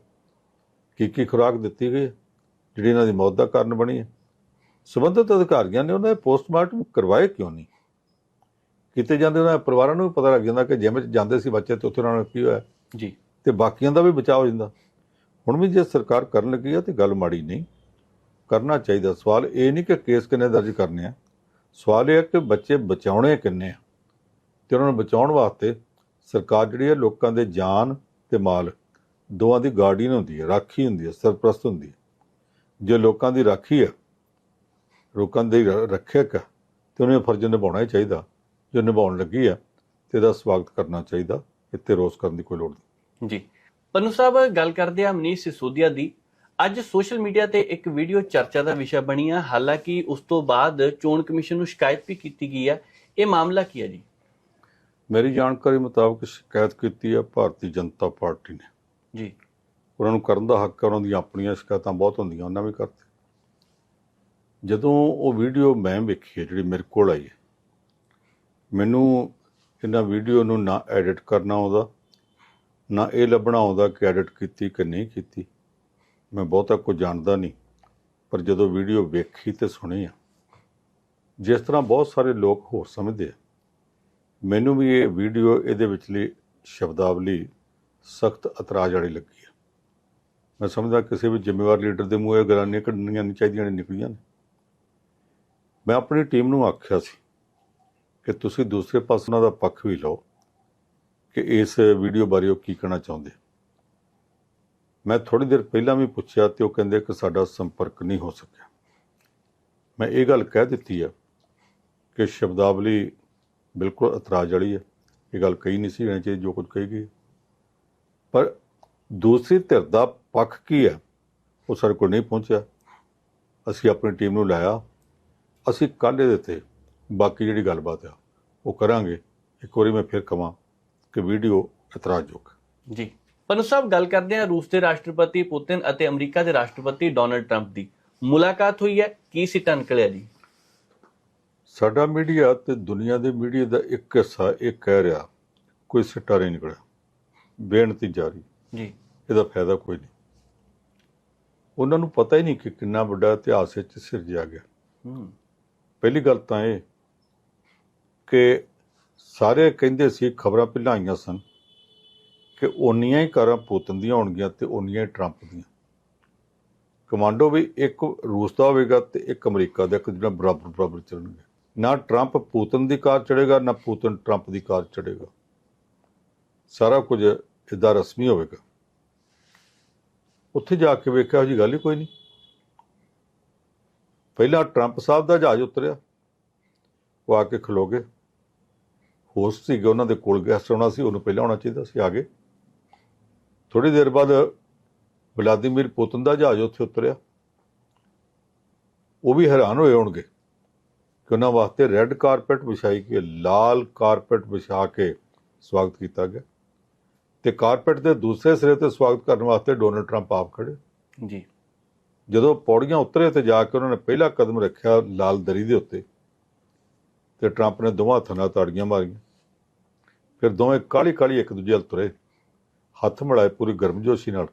ਕੀ ਕੀ ਖੁਰਾਕ ਦਿੱਤੀ ਗਈ ਹੈ, ਜਿਹੜੀ ਇਹਨਾਂ ਦੀ ਮੌਤ ਦਾ ਕਾਰਨ ਬਣੀ ਹੈ। ਸਬੰਧਤ ਅਧਿਕਾਰੀਆਂ ਨੇ ਉਹਨਾਂ ਦੇ ਪੋਸਟਮਾਰਟਮ ਕਰਵਾਏ ਕਿਉਂ ਨਹੀਂ? ਕਿਤੇ ਜਾਂਦੇ ਉਹਨਾਂ ਪਰਿਵਾਰਾਂ ਨੂੰ ਵੀ ਪਤਾ ਲੱਗ ਜਾਂਦਾ ਕਿ ਜਿਮ 'ਚ ਜਾਂਦੇ ਸੀ ਬੱਚੇ ਤੇ ਉੱਥੇ ਉਹਨਾਂ ਨੂੰ ਕੀ ਹੋਇਆ? ਜੀ। ਤੇ ਬਾਕੀਆਂ ਦਾ ਵੀ ਬਚਾਅ ਹੋ ਜਾਂਦਾ। ਹੁਣ ਵੀ ਜੇ ਸਰਕਾਰ ਕਰਨ ਲੱਗੀ ਆ ਤੇ ਗੱਲ ਮਾੜੀ ਨਹੀਂ। ਕਰਨਾ ਚਾਹੀਦਾ। ਸਵਾਲ ਇਹ ਨਹੀਂ ਕਿ ਕੇਸ ਕਿੰਨੇ ਦਰਜ ਕਰਨੇ ਆ। ਸਵਾਲ ਇਹ ਹੈ ਕਿ ਬੱਚੇ ਬਚਾਉਣੇ ਕਿੰਨੇ ਆ। ਤੇ ਉਹਨਾਂ ਨੂੰ ਬਚਾਉਣ ਵਾਸਤੇ ਸਰਕਾਰ ਜਿਹੜੀ ਹੈ ਲੋਕਾਂ ਦੇ ਜਾਨ ਤੇ ਮਾਲ ਦੋਵਾਂ ਦੀ ਗਾਰਡੀਅਨ ਹੁੰਦੀ ਹੈ ਰਾਖੀ ਹੁੰਦੀ ਹੈ ਸਰਪ੍ਰਸਤ ਹੁੰਦੀ ਹੈ ਜੇ ਲੋਕਾਂ ਦੀ ਰਾਖੀ ਹੈ ਲੋਕਾਂ ਦੀ ਰੱਖਿਅਕ ਹੈ ਤੇ ਉਹਨੇ ਫਰਜ਼ ਨਿਭਾਉਣਾ ਹੀ ਚਾਹੀਦਾ। ਜੋ ਨਿਭਾਉਣ ਲੱਗੀ ਹੈ ਤੇ ਇਹਦਾ ਸਵਾਗਤ ਕਰਨਾ ਚਾਹੀਦਾ। ਇੱਥੇ ਰੋਸ ਕਰਨ ਦੀ ਕੋਈ ਲੋੜ ਨਹੀਂ। ਜੀ। ਪੰਨੂ ਸਾਹਿਬ ਗੱਲ ਕਰਦੇ ਆ ਮਨੀਸ਼ ਸਿਸੋਦੀਆ ਦੀ। ਅੱਜ ਸੋਸ਼ਲ ਮੀਡੀਆ ਤੇ ਇੱਕ ਵੀਡੀਓ ਚਰਚਾ ਦਾ ਵਿਸ਼ਾ ਬਣੀ ਆ। ਹਾਲਾਂਕਿ ਉਸ ਤੋਂ ਬਾਅਦ ਚੋਣ ਕਮਿਸ਼ਨ ਨੂੰ ਸ਼ਿਕਾਇਤ ਵੀ ਕੀਤੀ ਗਈ ਹੈ ਇਹ ਮਾਮਲਾ ਕੀ ਹੈ ਜੀ? ਮੇਰੀ ਜਾਣਕਾਰੀ ਮੁਤਾਬਕ ਸ਼ਿਕਾਇਤ ਕੀਤੀ ਹੈ ਭਾਰਤੀ ਜਨਤਾ ਪਾਰਟੀ ਨੇ। ਜੀ। ਉਹਨਾਂ ਨੂੰ ਕਰਨ ਦਾ ਹੱਕ ਹੈ ਉਹਨਾਂ ਦੀਆਂ ਆਪਣੀਆਂ ਸ਼ਿਕਾਇਤਾਂ ਬਹੁਤ ਹੁੰਦੀਆਂ ਉਹਨਾਂ ਵੀ ਕਰਤੇ। ਜਦੋਂ ਉਹ ਵੀਡੀਓ ਮੈਂ ਵੇਖੀ ਹੈ ਜਿਹੜੀ ਮੇਰੇ ਕੋਲ ਆਈ ਹੈ ਮੈਨੂੰ ਇਹਨਾਂ ਵੀਡੀਓ ਨੂੰ ਨਾ ਐਡਿਟ ਕਰਨਾ ਆਉਂਦਾ ਨਾ ਇਹ ਲੱਭਣਾ ਆਉਂਦਾ ਕਿ ਐਡਿਟ ਕੀਤੀ ਕਿ ਨਹੀਂ ਕੀਤੀ। ਮੈਂ ਬਹੁਤਾ ਕੁਝ ਜਾਣਦਾ ਨਹੀਂ, ਪਰ ਜਦੋਂ ਵੀਡੀਓ ਵੇਖੀ ਤੇ ਸੁਣੀ ਆ। ਜਿਸ ਤਰ੍ਹਾਂ ਬਹੁਤ ਸਾਰੇ ਲੋਕ ਹੋਰ ਸਮਝਦੇ ਆ। ਮੈਨੂੰ ਵੀ ਇਹ ਵੀਡੀਓ ਇਹਦੇ ਵਿਚਲੀ ਸ਼ਬਦਾਵਲੀ ਸਖਤ ਇਤਰਾਜ਼ ਵਾਲੀ ਲੱਗੀ ਹੈ ਮੈਂ ਸਮਝਦਾ ਕਿਸੇ ਵੀ ਜ਼ਿੰਮੇਵਾਰ ਲੀਡਰ ਦੇ ਮੂੰਹ ਇਹ ਗੱਲਾਂ ਕੱਢਣੀਆਂ ਨਹੀਂ ਚਾਹੀਦੀਆਂ ਨੇ, ਨਿਕਲੀਆਂ ਨੇ। ਮੈਂ ਆਪਣੀ ਟੀਮ ਨੂੰ ਆਖਿਆ ਸੀ ਕਿ ਤੁਸੀਂ ਦੂਸਰੇ ਪਾਸੇ ਉਹਨਾਂ ਦਾ ਪੱਖ ਵੀ ਲਓ। ਕਿ ਇਸ ਵੀਡੀਓ ਬਾਰੇ ਉਹ ਕੀ ਕਹਿਣਾ ਚਾਹੁੰਦੇ? ਮੈਂ ਥੋੜੀ ਦੇਰ ਪਹਿਲਾਂ ਵੀ ਪੁੱਛਿਆ ਤੇ ਉਹ ਕਹਿੰਦੇ ਕਿ ਸਾਡਾ ਸੰਪਰਕ ਨਹੀਂ ਹੋ ਸਕਿਆ। ਮੈਂ ਇਹ ਗੱਲ ਕਹਿ ਦਿੱਤੀ ਆ ਕਿ ਸ਼ਬਦਾਵਲੀ ਬਿਲਕੁਲ ਇਤਰਾਜ਼ ਵਾਲੀ ਹੈ ਇਹ ਗੱਲ ਕਹੀ ਨਹੀਂ ਸੀ ਹੋਣੀ ਚਾਹੀਦੀ, ਜੋ ਕੁਝ ਕਹੀ ਗਈ। ਪਰ ਦੂਸਰੀ ਧਿਰ ਦਾ ਪੱਖ ਕੀ ਹੈ ਉਹ ਸਾਡੇ ਕੋਲ ਨਹੀਂ ਪਹੁੰਚਿਆ। ਅਸੀਂ ਆਪਣੀ ਟੀਮ ਨੂੰ ਲਾਇਆ ਅਸੀਂ ਕੱਲ੍ਹ ਇਹਦੇ ਤੇ ਬਾਕੀ ਜਿਹੜੀ ਗੱਲਬਾਤ ਆ, ਉਹ ਕਰਾਂਗੇ। ਇੱਕ ਵਾਰੀ ਮੈਂ ਫਿਰ ਕਹਾਂ ਕਿ ਵੀਡੀਓ ਇਤਰਾਜ਼ਯੋਗ ਹੈ। ਜੀ। ਪੰਨੂ ਸਾਹਿਬ ਗੱਲ ਕਰਦੇ ਆ ਰੂਸ ਦੇ ਰਾਸ਼ਟਰਪਤੀ ਪੁਤਿਨ ਅਤੇ ਅਮਰੀਕਾ ਦੇ ਰਾਸ਼ਟਰਪਤੀ ਡੋਨਲਡ ਟਰੰਪ ਦੀ। ਮੁਲਾਕਾਤ ਹੋਈ ਹੈ ਕੀ ਸਿੱਟਾ ਨਿਕਲਿਆ ਜੀ ਸਾਡਾ ਮੀਡੀਆ ਤੇ ਦੁਨੀਆ ਦੇ ਮੀਡੀਆ ਦਾ ਇੱਕ ਹਿੱਸਾ ਇਹ ਕਹਿ ਰਿਹਾ ਕੋਈ ਸਿੱਟਾ ਨਹੀਂ ਨਿਕਲਿਆ। ਬੇਨਤੀ ਜਾਰੀ। ਜੀ। ਇਹਦਾ ਫਾਇਦਾ ਕੋਈ ਨਹੀਂ। ਉਹਨਾਂ ਨੂੰ ਪਤਾ ਹੀ ਨਹੀਂ ਕਿ ਕਿੰਨਾ ਵੱਡਾ ਇਤਿਹਾਸ ਵਿੱਚ ਸਿਰਜਿਆ ਗਿਆ। ਹੂੰ। ਪਹਿਲੀ ਗੱਲ ਤਾਂ ਇਹ ਕਿ ਸਾਰੇ ਕਹਿੰਦੇ ਸੀ, ਖਬਰਾਂ ਪਹਿਲਾਂ ਆਈਆਂ ਸਨ ਕਿ ਓਨੀਆਂ ਹੀ ਕਾਰਾਂ ਪੁਤਨ ਦੀਆਂ ਹੋਣਗੀਆਂ ਤੇ ਓਨੀਆਂ ਹੀ ਟਰੰਪ ਦੀਆਂ। ਕਮਾਂਡੋ ਵੀ ਇੱਕ ਰੂਸ ਦਾ ਹੋਵੇਗਾ ਤੇ ਇੱਕ ਅਮਰੀਕਾ ਦਾ, ਇੱਕ ਜਿਹੜਾ ਬਰਾਬਰ ਬਰਾਬਰ ਚੱਲਣਗੇ। ਨਾ ਟਰੰਪ ਪੁਤਨ ਦੀ ਕਾਰ ਚੜੇਗਾ, ਨਾ ਪੁਤਨ ਟਰੰਪ ਦੀ ਕਾਰ ਚੜੇਗਾ। ਸਾਰਾ ਕੁਝ ਇਦਾਂ ਰਸਮੀ ਹੋਵੇਗਾ। ਉੱਥੇ ਜਾ ਕੇ ਵੇਖਿਆ ਜੀ ਗੱਲ ਹੀ ਕੋਈ ਨਹੀਂ। ਪਹਿਲਾਂ ਟਰੰਪ ਸਾਹਿਬ ਦਾ ਜਹਾਜ਼ ਉਤਰਿਆ, ਉਹ ਆ ਕੇ ਖਲੋਗੇ ਹੋਸਟ ਸੀਗੇ ਉਹਨਾਂ ਦੇ ਕੋਲ ਗੈਸਟ ਆਉਣਾ ਸੀ ਉਹਨੂੰ ਪਹਿਲਾਂ ਆਉਣਾ ਚਾਹੀਦਾ ਸੀ ਆ ਗਏ ਥੋੜੀ ਦੇਰ ਬਾਅਦ ਵਲਾਦੀਮੀਰ ਪੁਤਨ ਦਾ ਜਹਾਜ਼ ਉੱਥੇ ਉਤਰਿਆ। ਉਹ ਵੀ ਹੈਰਾਨ ਹੋਏ ਹੋਣਗੇ ਕਿ ਉਹਨਾਂ ਵਾਸਤੇ ਰੈੱਡ ਕਾਰਪੈਟ ਵਿਛਾਈ ਕੇ ਲਾਲ ਕਾਰਪੈਟ ਵਿਛਾ ਕੇ ਸਵਾਗਤ ਕੀਤਾ ਗਿਆ। ਤੇ ਕਾਰਪੈਟ ਦੇ ਦੂਸਰੇ ਸਿਰੇ ਤੇ ਸਵਾਗਤ ਕਰਨ ਵਾਸਤੇ ਡੋਨਲਡ ਟਰੰਪ ਆਪ ਖੜੇ। ਜੀ। ਜਦੋਂ ਪੌੜੀਆਂ ਉਤਰੇ ਤੇ ਜਾ ਕੇ ਉਹਨਾਂ ਨੇ ਪਹਿਲਾ ਕਦਮ ਰੱਖਿਆ ਲਾਲ ਦਰੀ ਦੇ ਉੱਤੇ ਤੇ ਟਰੰਪ ਨੇ ਦੋਵਾਂ ਹੱਥਾਂ ਨਾਲ ਤਾੜੀਆਂ ਮਾਰੀਆਂ। ਫਿਰ ਦੋਵੇਂ ਕਾਲੀ ਕਾਲੀ ਇੱਕ ਦੂਜੇ ਵੱਲ ਤੁਰੇ। ਹੱਥ ਮਿਲਾਏ ਪੂਰੀ ਗਰਮਜੋਸ਼ੀ ਨਾਲ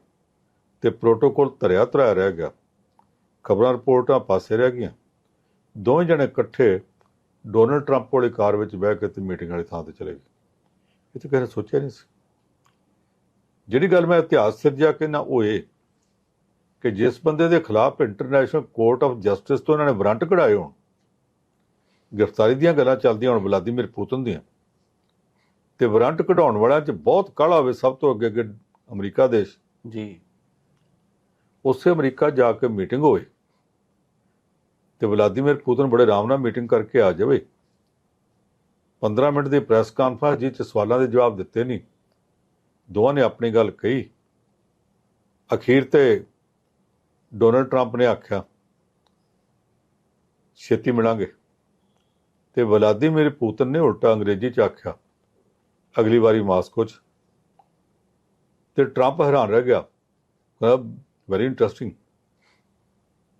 ਤੇ ਪ੍ਰੋਟੋਕੋਲ ਧਰਿਆ ਧਰਿਆ ਰਹਿ ਗਿਆ। ਖਬਰਾਂ, ਰਿਪੋਰਟਾਂ ਪਾਸੇ ਰਹਿ ਗਈਆਂ। ਦੋਵੇਂ ਜਣੇ ਇਕੱਠੇ ਡੋਨਲਡ ਟਰੰਪ ਵਾਲੀ ਕਾਰ ਵਿੱਚ ਬਹਿ ਕੇ ਤੇ ਮੀਟਿੰਗ ਵਾਲੀ ਥਾਂ ਤੇ ਚਲੇ ਗਏ। ਇਹ ਤਾਂ ਕਿਸੇ ਨੇ ਸੋਚਿਆ ਨਹੀਂ ਸੀ। ਜਿਹੜੀ ਗੱਲ ਮੈਂ ਇਤਿਹਾਸ ਸਿਰਜਿਆ ਕਿ ਨਾ ਉਹ ਇਹ ਕਿ ਜਿਸ ਬੰਦੇ ਦੇ ਖਿਲਾਫ ਇੰਟਰਨੈਸ਼ਨਲ ਕੋਰਟ ਆਫ ਜਸਟਿਸ ਤੋਂ ਇਹਨਾਂ ਨੇ ਵਾਰੰਟ ਕਢਾਏ ਹੋਣ, ਗ੍ਰਿਫਤਾਰੀ ਦੀਆਂ ਗੱਲਾਂ ਚੱਲਦੀਆਂ ਹੁਣ, ਵਲਾਦੀਮੀਰ ਪੁਤਨ ਦੀਆਂ ਤੇ ਵਾਰੰਟ ਕਢਾਉਣ ਵਾਲਿਆਂ 'ਚ ਬਹੁਤ ਕਾਲਾ ਹੋਵੇ ਸਭ ਤੋਂ ਅੱਗੇ ਅੱਗੇ ਅਮਰੀਕਾ ਦੇਸ਼। ਜੀ। ਉਸੇ ਅਮਰੀਕਾ ਜਾ ਕੇ ਮੀਟਿੰਗ ਹੋਵੇ ਤੇ ਵਲਾਦੀਮੀਰ ਪੁਤਨ ਬੜੇ ਆਰਾਮ ਨਾਲ ਮੀਟਿੰਗ ਕਰਕੇ ਆ ਜਾਵੇ। 15 ਮਿੰਟ ਦੀ ਪ੍ਰੈਸ ਕਾਨਫਰੰਸ ਜਿਸ 'ਚ ਸਵਾਲਾਂ ਦੇ ਜਵਾਬ ਦਿੱਤੇ ਨਹੀਂ ਦੋਵਾਂ ਨੇ ਆਪਣੀ ਗੱਲ ਕਹੀ। ਅਖੀਰ ਤੇ ਡੋਨਲਡ ਟਰੰਪ ਨੇ ਆਖਿਆ ਛੇਤੀ ਮਿਲਾਂਗੇ। ਤੇ ਵਲਾਦੀਮੀਰ ਪੁਤਨ ਨੇ ਉਲਟਾ ਅੰਗਰੇਜ਼ੀ ਚ ਆਖਿਆ ਅਗਲੀ ਵਾਰੀ ਮਾਸਕੋ ਚ। ਤੇ ਟਰੰਪ ਹੈਰਾਨ ਰਹਿ ਗਿਆ। ਕਹਿੰਦਾ ਵੈਰੀ ਇੰਟਰਸਟਿੰਗ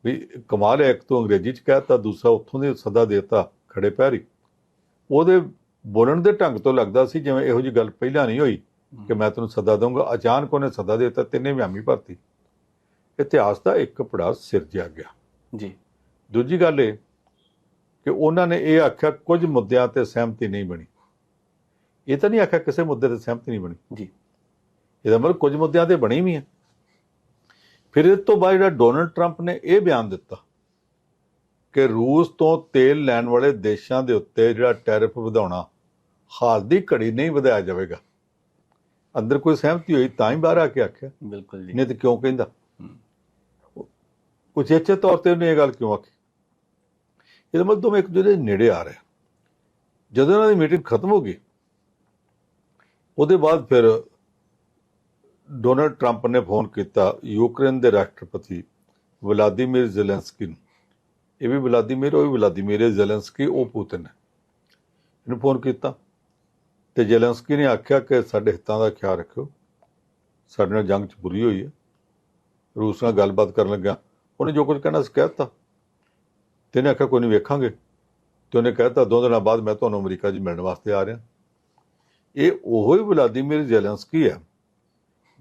ਵੀ ਕਮਾਲ ਹੈ ਇੱਕ ਤੋਂ ਅੰਗਰੇਜ਼ੀ ਚ ਕਹਿਤਾ ਦੂਸਰਾ ਉੱਥੋਂ ਦੇ ਸੱਦਾ ਦੇਤਾ ਖੜੇ ਪੈਰੀ। ਉਹਦੇ ਬੋਲਣ ਦੇ ਢੰਗ ਤੋਂ ਲੱਗਦਾ ਸੀ ਜਿਵੇਂ ਇਹੋ ਜੀ ਗੱਲ ਪਹਿਲਾਂ ਨਹੀਂ ਹੋਈ ਕਿ ਮੈਂ ਤੈਨੂੰ ਸੱਦਾ ਦਊਂਗਾ। ਅਚਾਨਕ ਉਹਨੇ ਸੱਦਾ ਦਿੱਤਾ ਤਿੰਨੇ ਮਿਆਮੀ ਭਰਤੀ। ਇਤਿਹਾਸ ਦਾ ਇੱਕ ਪੜਾਅ ਸਿਰਜਿਆ ਗਿਆ। ਜੀ। ਦੂਜੀ ਗੱਲ ਇਹ ਕਿ ਉਹਨਾਂ ਨੇ ਇਹ ਆਖਿਆ ਕੁਝ ਮੁੱਦਿਆਂ ਤੇ ਸਹਿਮਤੀ ਨਹੀਂ ਬਣੀ। ਇਹ ਤਾਂ ਨਹੀਂ ਆਖਿਆ ਕਿਸੇ ਮੁੱਦੇ ਤੇ ਸਹਿਮਤੀ ਨਹੀਂ ਬਣੀ। ਜੀ। ਇਹਦਾ ਮਤਲਬ ਕੁਝ ਮੁੱਦਿਆਂ ਤੇ ਬਣੀ ਵੀ ਹੈ ਫਿਰ ਇਸ ਤੋਂ ਬਾਅਦ ਜਿਹੜਾ ਡੋਨਲਡ ਟਰੰਪ ਨੇ ਇਹ ਬਿਆਨ ਦਿੱਤਾ ਕਿ ਰੂਸ ਤੋਂ ਤੇਲ ਲੈਣ ਵਾਲੇ ਦੇਸ਼ਾਂ ਦੇ ਉੱਤੇ ਜਿਹੜਾ ਟੈਰਿਫ ਵਧਾਉਣਾ ਹਾਲ ਦੀ ਘੜੀ ਨਹੀਂ ਵਧਾਇਆ ਜਾਵੇਗਾ। ਅੰਦਰ ਕੋਈ ਸਹਿਮਤੀ ਹੋਈ ਤਾਂ ਹੀ ਬਾਹਰ ਆ ਕੇ ਆਖਿਆ। ਬਿਲਕੁਲ ਜੀ। ਨਹੀਂ ਤੇ ਕਿਉਂ ਕਹਿੰਦਾ? ਹੂੰ। ਉਚੇਚੇ ਤੌਰ ਤੇ ਉਹਨੇ ਇਹ ਗੱਲ ਕਿਉਂ ਆਖੀ? ਇਹਦਾ ਮਤਲਬ ਦੋਵੇਂ ਇੱਕ ਦੂਜੇ ਦੇ ਨੇੜੇ ਆ ਰਹੇ। ਜਦੋਂ ਇਹਨਾਂ ਦੀ ਮੀਟਿੰਗ ਖਤਮ ਹੋ ਗਈ ਉਹਦੇ ਬਾਅਦ ਫਿਰ ਡੋਨਲਡ ਟਰੰਪ ਨੇ ਫੋਨ ਕੀਤਾ ਯੂਕਰੇਨ ਦੇ ਰਾਸ਼ਟਰਪਤੀ ਵਲਾਦੀਮੀਰ ਜ਼ੈਲੈਂਸਕੀ ਨੂੰ। ਇਹ ਵੀ ਵਲਾਦੀਮੀਰ ਉਹ ਵੀ ਵਲਾਦੀਮੀਰ ਹੈ, ਜ਼ੈਲੈਂਸਕੀ ਉਹ ਪੁਤਿਨ ਹੈ ਇਹਨੂੰ ਫੋਨ ਕੀਤਾ ਤੇ ਜ਼ੈਲੈਂਸਕੀ ਨੇ ਆਖਿਆ ਕਿ ਸਾਡੇ ਹਿੱਤਾਂ ਦਾ ਖਿਆਲ ਰੱਖਿਓ। ਸਾਡੇ ਨਾਲ ਜੰਗ 'ਚ ਬੁਰੀ ਹੋਈ ਹੈ। ਰੂਸ ਨਾਲ ਗੱਲਬਾਤ ਕਰਨ ਲੱਗਾ ਉਹਨੇ ਜੋ ਕੁਝ ਕਹਿਣਾ ਸੀ ਕਹਿ ਦਿੱਤਾ। ਤੇ ਇਹਨੇ ਆਖਿਆ ਕੋਈ ਨਹੀਂ ਵੇਖਾਂਗੇ। ਤੇ ਉਹਨੇ ਕਹਿਤਾ ਦੋ ਦਿਨਾਂ ਬਾਅਦ ਮੈਂ ਤੁਹਾਨੂੰ ਅਮਰੀਕਾ 'ਚ ਮਿਲਣ ਵਾਸਤੇ ਆ ਰਿਹਾ। ਇਹ ਉਹੋ ਹੀ ਵਲਾਦੀਮੀਰ ਜ਼ੈਲੈਂਸਕੀ ਹੈ,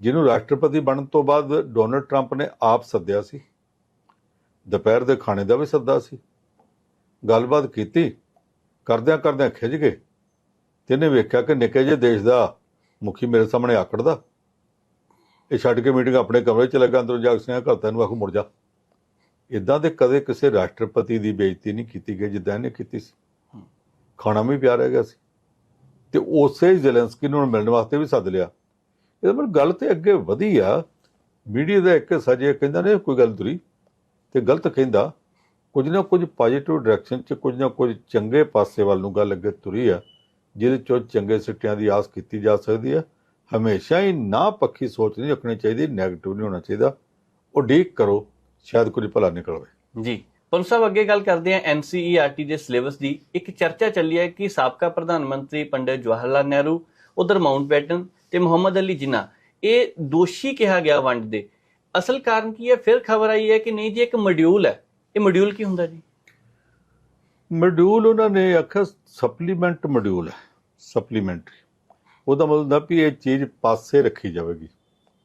ਜਿਹਨੂੰ ਰਾਸ਼ਟਰਪਤੀ ਬਣਨ ਤੋਂ ਬਾਅਦ ਡੋਨਲਡ ਟਰੰਪ ਨੇ ਆਪ ਸੱਦਿਆ ਸੀ। ਦੁਪਹਿਰ ਦੇ ਖਾਣੇ ਦਾ ਵੀ ਸੱਦਾ ਸੀ। ਗੱਲਬਾਤ ਕੀਤੀ, ਕਰਦਿਆਂ ਕਰਦਿਆਂ ਖਿੱਚ ਗਏ। ਤੇ ਇਹਨੇ ਵੇਖਿਆ ਕਿ ਨਿੱਕੇ ਜਿਹੇ ਦੇਸ਼ ਦਾ ਮੁਖੀ ਮੇਰੇ ਸਾਹਮਣੇ ਆਕੜਦਾ। ਇਹ ਛੱਡ ਕੇ ਮੀਟਿੰਗ ਆਪਣੇ ਕਮਰੇ 'ਚ ਲੱਗਾ, ਅੰਦਰੋਂ ਜਾਗ ਕੇ ਘਰ ਤੈਨੂੰ ਆਖੂ ਮੁੜ ਜਾ। ਇਦਾਂ ਦੇ ਕਦੇ ਕਿਸੇ ਰਾਸ਼ਟਰਪਤੀ ਦੀ ਬੇਇੱਜ਼ਤੀ ਨਹੀਂ ਕੀਤੀ ਗਈ ਜਿੱਦਾਂ ਇਹਨੇ ਕੀਤੀ ਸੀ। ਖਾਣਾ ਵੀ ਪਿਆ ਰਹਿ ਗਿਆ ਸੀ। ਤੇ ਉਸੇ ਹੀ ਜ਼ੈਲੈਂਸਕੀ ਨੂੰ ਹੁਣ ਮਿਲਣ ਵਾਸਤੇ ਵੀ ਸੱਦ ਲਿਆ। ਇਹਦੇ ਮਤਲਬ ਗੱਲ ਤੇ ਅੱਗੇ ਵਧੀ ਆ। ਮੀਡੀਆ ਦਾ ਇੱਕ ਸਜੇ ਕਹਿੰਦਾ ਨੇ, ਕੋਈ ਗੱਲ ਤੁਰੀ, ਤੇ ਗਲਤ ਕਹਿੰਦਾ, ਕੁਝ ਨਾ ਕੁਝ ਪੋਜੀਟਿਵ ਡਾਇਰੈਕਸ਼ਨ 'ਚ ਕੁਝ ਨਾ ਕੁਝ ਚੰਗੇ ਪਾਸੇ ਵੱਲ ਨੂੰ ਗੱਲ ਅੱਗੇ ਤੁਰੀ ਆ, ਜਿਹਦੇ 'ਚੋਂ ਚੰਗੇ ਸਿੱਟਿਆਂ ਦੀ ਆਸ ਕੀਤੀ ਜਾ ਸਕਦੀ ਹੈ ਹਮੇਸ਼ਾ ਹੀ ਨਾ ਪੱਖੀ ਸੋਚ ਨਹੀਂ ਰੱਖਣੀ ਚਾਹੀਦੀ 네ਗੇਟਿਵ ਨਹੀਂ ਹੋਣਾ ਚਾਹੀਦਾ। ਉਡੀਕ ਕਰੋ, ਸ਼ਾਇਦ ਕੁਝ ਭਲਾ ਨਿਕਲਵੇ ਜੀ। ਪੰਨੂ ਸਾਹਿਬ ਅੱਗੇ ਗੱਲ ਕਰਦੇ ਹਾਂ ਐਨਸੀਈਆਰਟੀ ਦੇ ਸਿਲੇਬਸ ਦੀ। ਇੱਕ ਚਰਚਾ ਚੱਲੀ ਹੈ ਕਿ ਸਾਬਕਾ ਪ੍ਰਧਾਨ ਮੰਤਰੀ ਪੰਡਿਤ ਜਵਾਹਰ ਲਾਲ ਨਹਿਰੂ ਉਧਰ ਮਾਊਂਟ ਬੈਟਨ ਤੇ ਮੁਹੰਮਦ ਅਲੀ ਜਿੰਨਾ ਇਹ ਦੋਸ਼ੀ ਕਿਹਾ ਗਿਆ ਵੰਡ ਦੇ। ਅਸਲ ਕਾਰਨ ਕੀ ਹੈ? ਫਿਰ ਖਬਰ ਆਈ ਹੈ ਕਿ ਨਹੀਂ ਜੀ ਇੱਕ ਮੋਡਿਊਲ ਹੈ। ਇਹ ਮੋਡਿਊਲ ਕੀ ਹੁੰਦਾ ਜੀ? ਮੋਡਿਊਲ ਉਹਨਾਂ ਨੇ ਆਖਿਆ ਸਪਲੀਮੈਂਟ ਮੋਡਿਊਲ ਹੈ ਸਪਲੀਮੈਂਟਰੀ। ਉਹਦਾ ਮਤਲਬ ਹੁੰਦਾ ਵੀ ਇਹ ਚੀਜ਼ ਪਾਸੇ ਰੱਖੀ ਜਾਵੇਗੀ।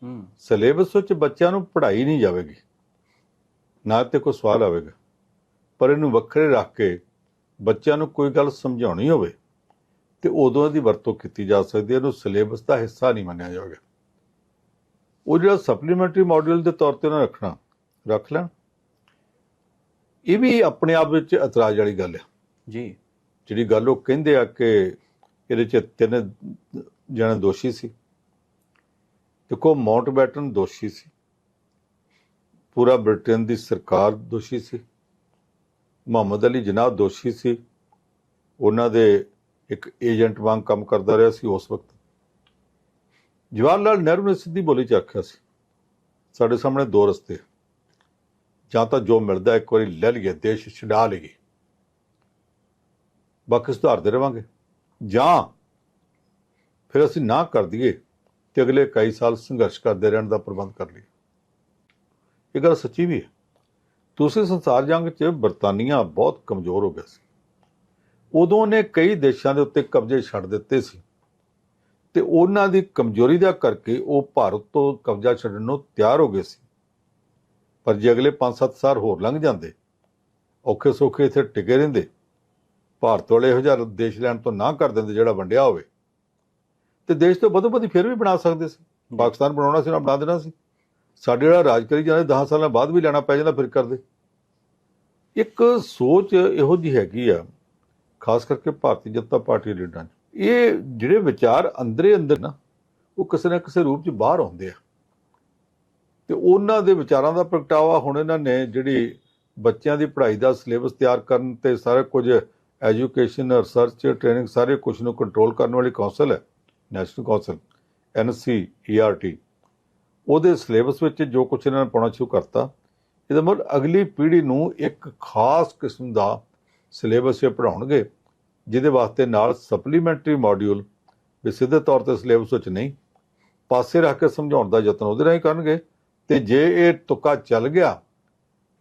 ਹੂੰ। ਸਿਲੇਬਸ ਵਿੱਚ ਬੱਚਿਆਂ ਨੂੰ ਪੜ੍ਹਾਈ ਨਹੀਂ ਜਾਵੇਗੀ। ਨਾ ਤੇ ਕੋਈ ਸਵਾਲ ਆਵੇਗਾ। ਪਰ ਇਹਨੂੰ ਵੱਖਰੇ ਰੱਖ ਕੇ ਬੱਚਿਆਂ ਨੂੰ ਕੋਈ ਗੱਲ ਸਮਝਾਉਣੀ ਹੋਵੇ ਤੇ ਉਦੋਂ ਇਹਦੀ ਵਰਤੋਂ ਕੀਤੀ ਜਾ ਸਕਦੀ ਹੈ। ਇਹਨੂੰ ਸਿਲੇਬਸ ਦਾ ਹਿੱਸਾ ਨਹੀਂ ਮੰਨਿਆ ਜਾਵੇਗਾ। ਉਹ ਜਿਹੜਾ ਸਪਲੀਮੈਂਟਰੀ ਮੋਡਿਊਲ ਦੇ ਤੌਰ ਤੇ ਉਹਨਾਂ ਰੱਖਣਾ ਰੱਖ ਲੈਣ। ਇਹ ਵੀ ਆਪਣੇ ਆਪ ਵਿੱਚ ਇਤਰਾਜ਼ ਵਾਲੀ ਗੱਲ ਹੈ ਜੀ। ਜਿਹੜੀ ਗੱਲ ਉਹ ਕਹਿੰਦੇ ਆ ਕਿ ਇਹਦੇ ਚ ਤਿੰਨ ਜਣੇ ਦੋਸ਼ੀ ਸੀ। ਦੇਖੋ ਮਾਊਂਟ ਬੈਟਨ ਦੋਸ਼ੀ ਸੀ। ਪੂਰਾ ਬ੍ਰਿਟੇਨ ਦੀ ਸਰਕਾਰ ਦੋਸ਼ੀ ਸੀ। ਮੁਹੰਮਦ ਅਲੀ ਜਨਾਬ ਦੋਸ਼ੀ ਸੀ। ਉਹਨਾਂ ਦੇ ਇੱਕ ਏਜੰਟ ਵਾਂਗ ਕੰਮ ਕਰਦਾ ਰਿਹਾ ਸੀ ਉਸ ਵਕਤ। ਜਵਾਹਰ ਲਾਲ ਨਹਿਰੂ ਨੇ ਸਿੱਧੀ ਬੋਲੀ ਚ ਆਖਿਆ ਸੀ, ਸਾਡੇ ਸਾਹਮਣੇ ਦੋ ਰਸਤੇ ਜਾਂ ਤਾਂ ਜੋ ਮਿਲਦਾ ਇੱਕ ਵਾਰੀ ਲੈ ਲਈਏ, ਦੇਸ਼ ਛਡਾ ਲਈਏ। ਬਾਕੀ ਸੁਧਾਰਦੇ ਰਵਾਂਗੇ। ਜਾਂ ਫਿਰ ਅਸੀਂ ਨਾ ਕਰ ਦਈਏ ਤੇ ਅਗਲੇ ਕਈ ਸਾਲ ਸੰਘਰਸ਼ ਕਰਦੇ ਰਹਿਣ ਦਾ ਪ੍ਰਬੰਧ ਕਰ ਲਈਏ। ਇਹ ਗੱਲ ਸੱਚੀ ਵੀ ਹੈ। ਦੂਸਰੇ ਸੰਸਾਰ ਜੰਗ 'ਚ ਬਰਤਾਨੀਆ ਬਹੁਤ ਕਮਜ਼ੋਰ ਹੋ ਗਿਆ ਸੀ। ਉਦੋਂ ਨੇ ਕਈ ਦੇਸ਼ਾਂ ਦੇ ਉੱਤੇ ਕਬਜ਼ੇ ਛੱਡ ਦਿੱਤੇ ਸੀ ਤੇ ਉਹਨਾਂ ਦੀ ਕਮਜ਼ੋਰੀ ਦਾ ਕਰਕੇ ਉਹ ਭਾਰਤ ਤੋਂ ਕਬਜ਼ਾ ਛੱਡਣ ਨੂੰ ਤਿਆਰ ਹੋ ਗਏ ਸੀ। ਪਰ ਜੇ ਅਗਲੇ 5-7 ਸਾਲ ਹੋਰ ਲੰਘ ਜਾਂਦੇ, ਔਖੇ ਸੌਖੇ ਇੱਥੇ ਟਿਕੇ ਰਹਿੰਦੇ, ਭਾਰਤ ਵਾਲੇ ਇਹੋ ਜਿਹਾ ਦੇਸ਼ ਲੈਣ ਤੋਂ ਨਾ ਕਰ ਦਿੰਦੇ ਜਿਹੜਾ ਵੰਡਿਆ ਹੋਵੇ, ਤੇ ਦੇਸ਼ ਤੋਂ ਵਧੋ ਵਧੀ ਫਿਰ ਵੀ ਬਣਾ ਸਕਦੇ ਸੀ। ਪਾਕਿਸਤਾਨ ਬਣਾਉਣਾ ਸੀ ਨਾ ਬਣਾ ਦੇਣਾ ਸੀ। ਸਾਡੇ ਜਿਹੜਾ ਰਾਜ ਕਰੀ ਜਾਂਦੇ 10 ਸਾਲਾਂ ਬਾਅਦ ਵੀ ਲੈਣਾ ਪੈ ਜਾਂਦਾ, ਫਿਰ ਕਰਦੇ। ਇੱਕ ਸੋਚ ਇਹੋ ਜੀ ਹੈਗੀ ਆ, ਖਾਸ ਕਰਕੇ ਭਾਰਤੀ ਜਨਤਾ ਪਾਰਟੀ ਦੇ ਲੀਡਰਾਂ 'ਚ। ਇਹ ਜਿਹੜੇ ਵਿਚਾਰ ਅੰਦਰੇ ਅੰਦਰ ਨਾ, ਉਹ ਕਿਸੇ ਨਾ ਕਿਸੇ ਰੂਪ 'ਚ ਬਾਹਰ ਆਉਂਦੇ ਆ। ਤੇ ਉਹਨਾਂ ਦੇ ਵਿਚਾਰਾਂ ਦਾ ਪ੍ਰਗਟਾਵਾ ਹੁਣ ਇਹਨਾਂ ਨੇ ਜਿਹੜੀ ਬੱਚਿਆਂ ਦੀ ਪੜ੍ਹਾਈ ਦਾ ਸਿਲੇਬਸ ਤਿਆਰ ਕਰਨ ਤੇ ਸਾਰਾ ਕੁਝ, ਐਜੂਕੇਸ਼ਨ, ਰਿਸਰਚ, ਟ੍ਰੇਨਿੰਗ, ਸਾਰੇ ਕੁਝ ਨੂੰ ਕੰਟਰੋਲ ਕਰਨ ਵਾਲੀ ਕੌਂਸਲ ਹੈ, ਨੈਸ਼ਨਲ ਕੌਂਸਲ ਐਨਸੀਈਆਰਟੀ ਉਹਦੇ ਸਿਲੇਬਸ ਵਿੱਚ ਜੋ ਕੁਝ ਇਹਨਾਂ ਨੇ ਪਾਉਣਾ ਸ਼ੁਰੂ ਕਰਤਾ, ਇਹਦਾ ਮਤਲਬ ਅਗਲੀ ਪੀੜ੍ਹੀ ਨੂੰ ਇੱਕ ਖਾਸ ਕਿਸਮ ਦਾ ਸਿਲੇਬਸ ਇਹ ਪੜਾਉਣਗੇ ਜਿਹਦੇ ਵਾਸਤੇ ਨਾਲ ਸਪਲੀਮੈਂਟਰੀ ਮੋਡਿਊਲ ਵੀ ਸਿੱਧੇ ਤੌਰ ਤੇ ਸਿਲੇਬਸ ਵਿੱਚ ਨਹੀਂ, ਪਾਸੇ ਰੱਖ ਕੇ ਸਮਝਾਉਣ ਦਾ ਯਤਨ ਉਹਦੇ ਰਾਹੀਂ ਕਰਨਗੇ ਤੇ ਜੇ ਇਹ ਤੁੱਕਾ ਚੱਲ ਗਿਆ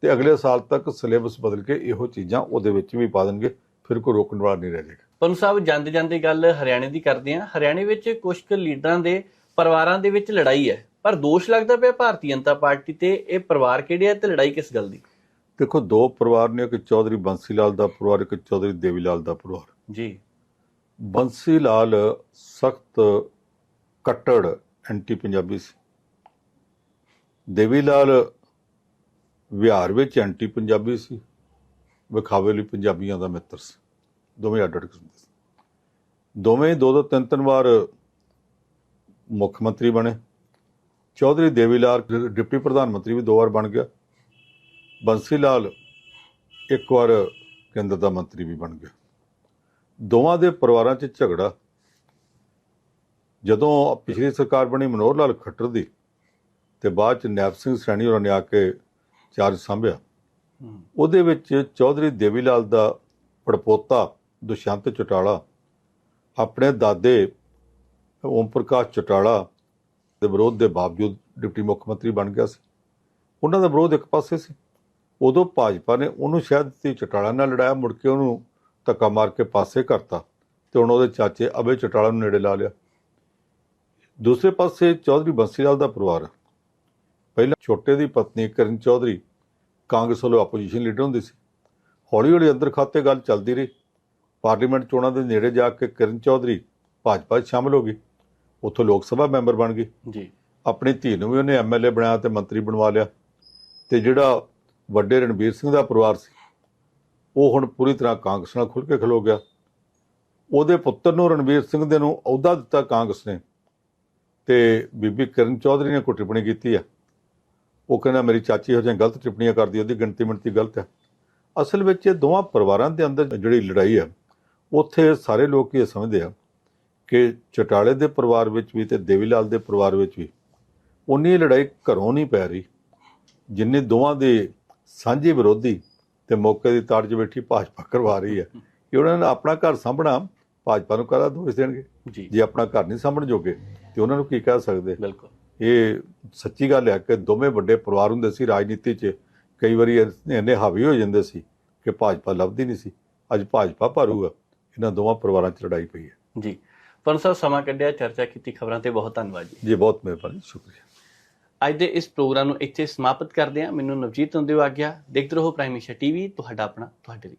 ਤੇ ਅਗਲੇ ਸਾਲ ਤੱਕ ਸਿਲੇਬਸ ਬਦਲ ਕੇ ਇਹੋ ਚੀਜ਼ਾਂ ਉਹਦੇ ਵਿੱਚ ਵੀ ਪਾ ਦੇਣਗੇ, ਫਿਰ ਕੋਈ ਰੋਕਣ ਵਾਲਾ ਨਹੀਂ ਰਹਿ ਜਾਏਗਾ। ਪੰਨੂ ਸਾਹਿਬ ਜਾਂਦੇ ਜਾਂਦੇ ਗੱਲ ਹਰਿਆਣੇ ਦੀ ਕਰਦੇ ਆ ਹਰਿਆਣੇ ਵਿੱਚ ਕੁਝ ਕੁ ਲੀਡਰਾਂ ਦੇ ਪਰਿਵਾਰਾਂ ਦੇ ਵਿੱਚ ਲੜਾਈ ਹੈ। ਪਰ ਦੋਸ਼ ਲੱਗਦਾ ਪਿਆ ਭਾਰਤੀ ਜਨਤਾ ਪਾਰਟੀ ਤੇ ਇਹ ਪਰਿਵਾਰ ਕਿਹੜੇ ਆ ਤੇ ਲੜਾਈ ਕਿਸ ਗੱਲ ਦੀ? ਦੇਖੋ ਦੋ ਪਰਿਵਾਰ ਨੇ ਇੱਕ ਚੌਧਰੀ ਬੰਸੀ ਲਾਲ ਦਾ ਪਰਿਵਾਰ ਇੱਕ ਚੌਧਰੀ ਦੇਵੀ ਲਾਲ ਦਾ ਪਰਿਵਾਰ। ਜੀ। ਬੰਸੀ ਲਾਲ ਸਖਤ ਕੱਟੜ ਐਂਟੀ ਪੰਜਾਬੀ ਸੀ। ਦੇਵੀ ਲਾਲ ਵਿਹਾਰ ਵਿੱਚ ਐਂਟੀ ਪੰਜਾਬੀ ਸੀ ਵਿਖਾਵੇ ਲਈ ਪੰਜਾਬੀਆਂ ਦਾ ਮਿੱਤਰ ਸੀ। ਦੋਵੇਂ ਅੱਡ ਅੱਡ ਕਿਸਮ ਦੇ ਸੀ। ਦੋਵੇਂ ਦੋ ਦੋ ਤਿੰਨ ਤਿੰਨ ਵਾਰ ਮੁੱਖ ਮੰਤਰੀ ਬਣੇ। ਚੌਧਰੀ ਦੇਵੀ ਲਾਲ ਡਿਪਟੀ ਪ੍ਰਧਾਨ ਮੰਤਰੀ ਵੀ ਦੋ ਵਾਰ ਬਣ ਗਿਆ। ਬੰਸੀ ਲਾਲ ਇੱਕ ਵਾਰ ਕੇਂਦਰ ਦਾ ਮੰਤਰੀ ਵੀ ਬਣ ਗਿਆ। ਦੋਵਾਂ ਦੇ ਪਰਿਵਾਰਾਂ 'ਚ ਝਗੜਾ। ਜਦੋਂ ਪਿਛਲੀ ਸਰਕਾਰ ਬਣੀ ਮਨੋਹਰ ਲਾਲ ਖੱਟਰ ਦੀ ਤੇ ਬਾਅਦ 'ਚ ਨੈਪ ਸਿੰਘ ਸੈਣੀ ਹੋਰਾਂ ਨੇ ਆ ਕੇ ਚਾਰਜ ਸੰਭਿਆ। ਉਹਦੇ ਵਿੱਚ ਚੌਧਰੀ ਦੇਵੀ ਲਾਲ ਦਾ ਪੜਪੋਤਾ ਦੁਸ਼ਯੰਤ ਚਟਾਲਾ, ਆਪਣੇ ਦਾਦੇ ਓਮ ਪ੍ਰਕਾਸ਼ ਚਟਾਲਾ ਦੇ ਵਿਰੋਧ ਦੇ ਬਾਵਜੂਦ ਡਿਪਟੀ ਮੁੱਖ ਮੰਤਰੀ ਬਣ ਗਿਆ ਸੀ। ਉਹਨਾਂ ਦਾ ਵਿਰੋਧ ਇੱਕ ਪਾਸੇ ਸੀ। ਉਦੋਂ ਭਾਜਪਾ ਨੇ ਉਹਨੂੰ ਸ਼ਾਇਦ ਤੇ ਚਟਾਲਾ ਨਾਲ ਲੜਾਇਆ, ਮੁੜ ਕੇ ਉਹਨੂੰ ਧੱਕਾ ਮਾਰ ਕੇ ਪਾਸੇ ਕਰਤਾ ਤੇ ਹੁਣ ਉਹਦੇ ਚਾਚੇ ਅਬੇ ਚਟਾਲਾ ਨੂੰ ਨੇੜੇ ਲਾ ਲਿਆ। ਦੂਸਰੇ ਪਾਸੇ ਚੌਧਰੀ ਬੰਸੀ ਲਾਲ ਦਾ ਪਰਿਵਾਰ। ਪਹਿਲਾਂ ਛੋਟੇ ਦੀ ਪਤਨੀ ਕਰਨ ਚੌਧਰੀ ਕਾਂਗਰਸ ਵੱਲੋਂ ਆਪੋਜੀਸ਼ਨ ਲੀਡਰ ਹੁੰਦੀ ਸੀ। ਹੌਲੀ ਹੌਲੀ ਅੰਦਰ ਖਾਤੇ ਗੱਲ ਚੱਲਦੀ ਰਹੀ। ਪਾਰਲੀਮੈਂਟ ਚੋਣਾਂ ਦੇ ਨੇੜੇ ਜਾ ਕੇ ਕਰਨ ਚੌਧਰੀ ਭਾਜਪਾ 'ਚ ਸ਼ਾਮਲ ਹੋ ਗਈ। ਉੱਥੋਂ ਲੋਕ ਸਭਾ ਮੈਂਬਰ ਬਣ ਗਈ ਜੀ। ਆਪਣੀ ਧੀ ਨੂੰ ਵੀ ਉਹਨੇ ਐਮਐਲਏ ਬਣਾਇਆ ਤੇ ਮੰਤਰੀ ਬਣਵਾ ਲਿਆ। ਤੇ ਜਿਹੜਾ ਵੱਡੇ ਰਣਬੀਰ ਸਿੰਘ ਦਾ ਪਰਿਵਾਰ ਸੀ ਉਹ ਹੁਣ ਪੂਰੀ ਤਰ੍ਹਾਂ ਕਾਂਗਰਸ ਨਾਲ ਖੁੱਲ ਕੇ ਖਲੋ ਗਿਆ। ਉਹਦੇ ਪੁੱਤਰ ਨੂੰ ਰਣਬੀਰ ਸਿੰਘ ਦੇ ਨੂੰ ਅਹੁਦਾ ਦਿੱਤਾ ਕਾਂਗਰਸ ਨੇ ਤੇ ਬੀਬੀ ਕਿਰਨ ਚੌਧਰੀ ਨੇ ਕੋਈ ਟਿੱਪਣੀ ਕੀਤੀ ਹੈ ਉਹ ਕਹਿੰਦਾ ਮੇਰੀ ਚਾਚੀ ਹੋ ਜਾਂ ਗਲਤ ਟਿੱਪਣੀਆਂ ਕਰਦੀ ਉਹਦੀ ਗਿਣਤੀ ਮਿਣਤੀ ਗਲਤ ਹੈ ਅਸਲ ਵਿੱਚ ਇਹ ਦੋਵਾਂ ਪਰਿਵਾਰਾਂ ਦੇ ਅੰਦਰ ਜਿਹੜੀ ਲੜਾਈ ਹੈ ਉੱਥੇ ਸਾਰੇ ਲੋਕ ਇਹ ਸਮਝਦੇ ਆ ਕਿ ਚਟਾਲੇ ਦੇ ਪਰਿਵਾਰ ਵਿੱਚ ਵੀ ਤੇ ਦੇਵੀ ਲਾਲ ਦੇ ਪਰਿਵਾਰ ਵਿੱਚ ਵੀ ਉਨੀ ਲੜਾਈ ਘਰੋਂ ਨਹੀਂ ਪੈ ਰਹੀ ਜਿੰਨੇ ਦੋਵਾਂ ਦੇ ਸਾਂਝੇ ਵਿਰੋਧੀ ਤੇ ਮੌਕੇ ਦੀ ਤਾੜ 'ਚ ਬੈਠੀ ਭਾਜਪਾ ਕਰਵਾ ਰਹੀ ਹੈ ਕਿ ਉਹਨਾਂ ਨੇ ਆਪਣਾ ਘਰ ਸਾਂਭਣਾ ਭਾਜਪਾ ਨੂੰ ਕਾਹਦਾ ਦੋਸ਼ ਦੇਣਗੇ? ਜੀ। ਜੇ ਆਪਣਾ ਘਰ ਨਹੀਂ ਸਾਂਭਣ ਜੋਗੇ ਤੇ ਉਹਨਾਂ ਨੂੰ ਕੀ ਕਹਿ ਸਕਦੇ? ਬਿਲਕੁਲ। ਇਹ ਸੱਚੀ ਗੱਲ ਹੈ ਕਿ ਦੋਵੇਂ ਵੱਡੇ ਪਰਿਵਾਰ ਹੁੰਦੇ ਸੀ ਰਾਜਨੀਤੀ 'ਚ ਕਈ ਵਾਰੀ ਇੰਨੇ ਹਾਵੀ ਹੋ ਜਾਂਦੇ ਸੀ ਕਿ ਭਾਜਪਾ ਲੱਭਦੀ ਨਹੀਂ ਸੀ। ਅੱਜ ਭਾਜਪਾ ਭਾਰੂ ਆ ਇਹਨਾਂ ਦੋਵਾਂ ਪਰਿਵਾਰਾਂ 'ਚ ਲੜਾਈ ਪਈ ਹੈ। ਜੀ। ਪੰਨੂ ਸਾਹਿਬ ਸਮਾਂ ਕੱਢਿਆ ਚਰਚਾ ਕੀਤੀ ਖਬਰਾਂ ਤੇ ਬਹੁਤ ਧੰਨਵਾਦ ਜੀ। ਜੀ ਬਹੁਤ ਮਿਹਰਬਾਨੀ ਸ਼ੁਕਰੀਆ। ਅੱਜ ਦੇ ਇਸ ਪ੍ਰੋਗਰਾਮ ਨੂੰ ਇੱਥੇ ਸਮਾਪਤ ਕਰਦੇ ਹਾਂ। ਮੈਨੂੰ ਨਵਜੀਤ ਹੁੰਦੇ ਹੋ ਆਗਿਆ ਦੇਖਦੇ ਰਹੋ ਪ੍ਰਾਈਮ ਏਸ਼ੀਆ ਟੀਵੀ ਤੁਹਾਡਾ ਆਪਣਾ ਤੁਹਾਡੇ ਲਈ।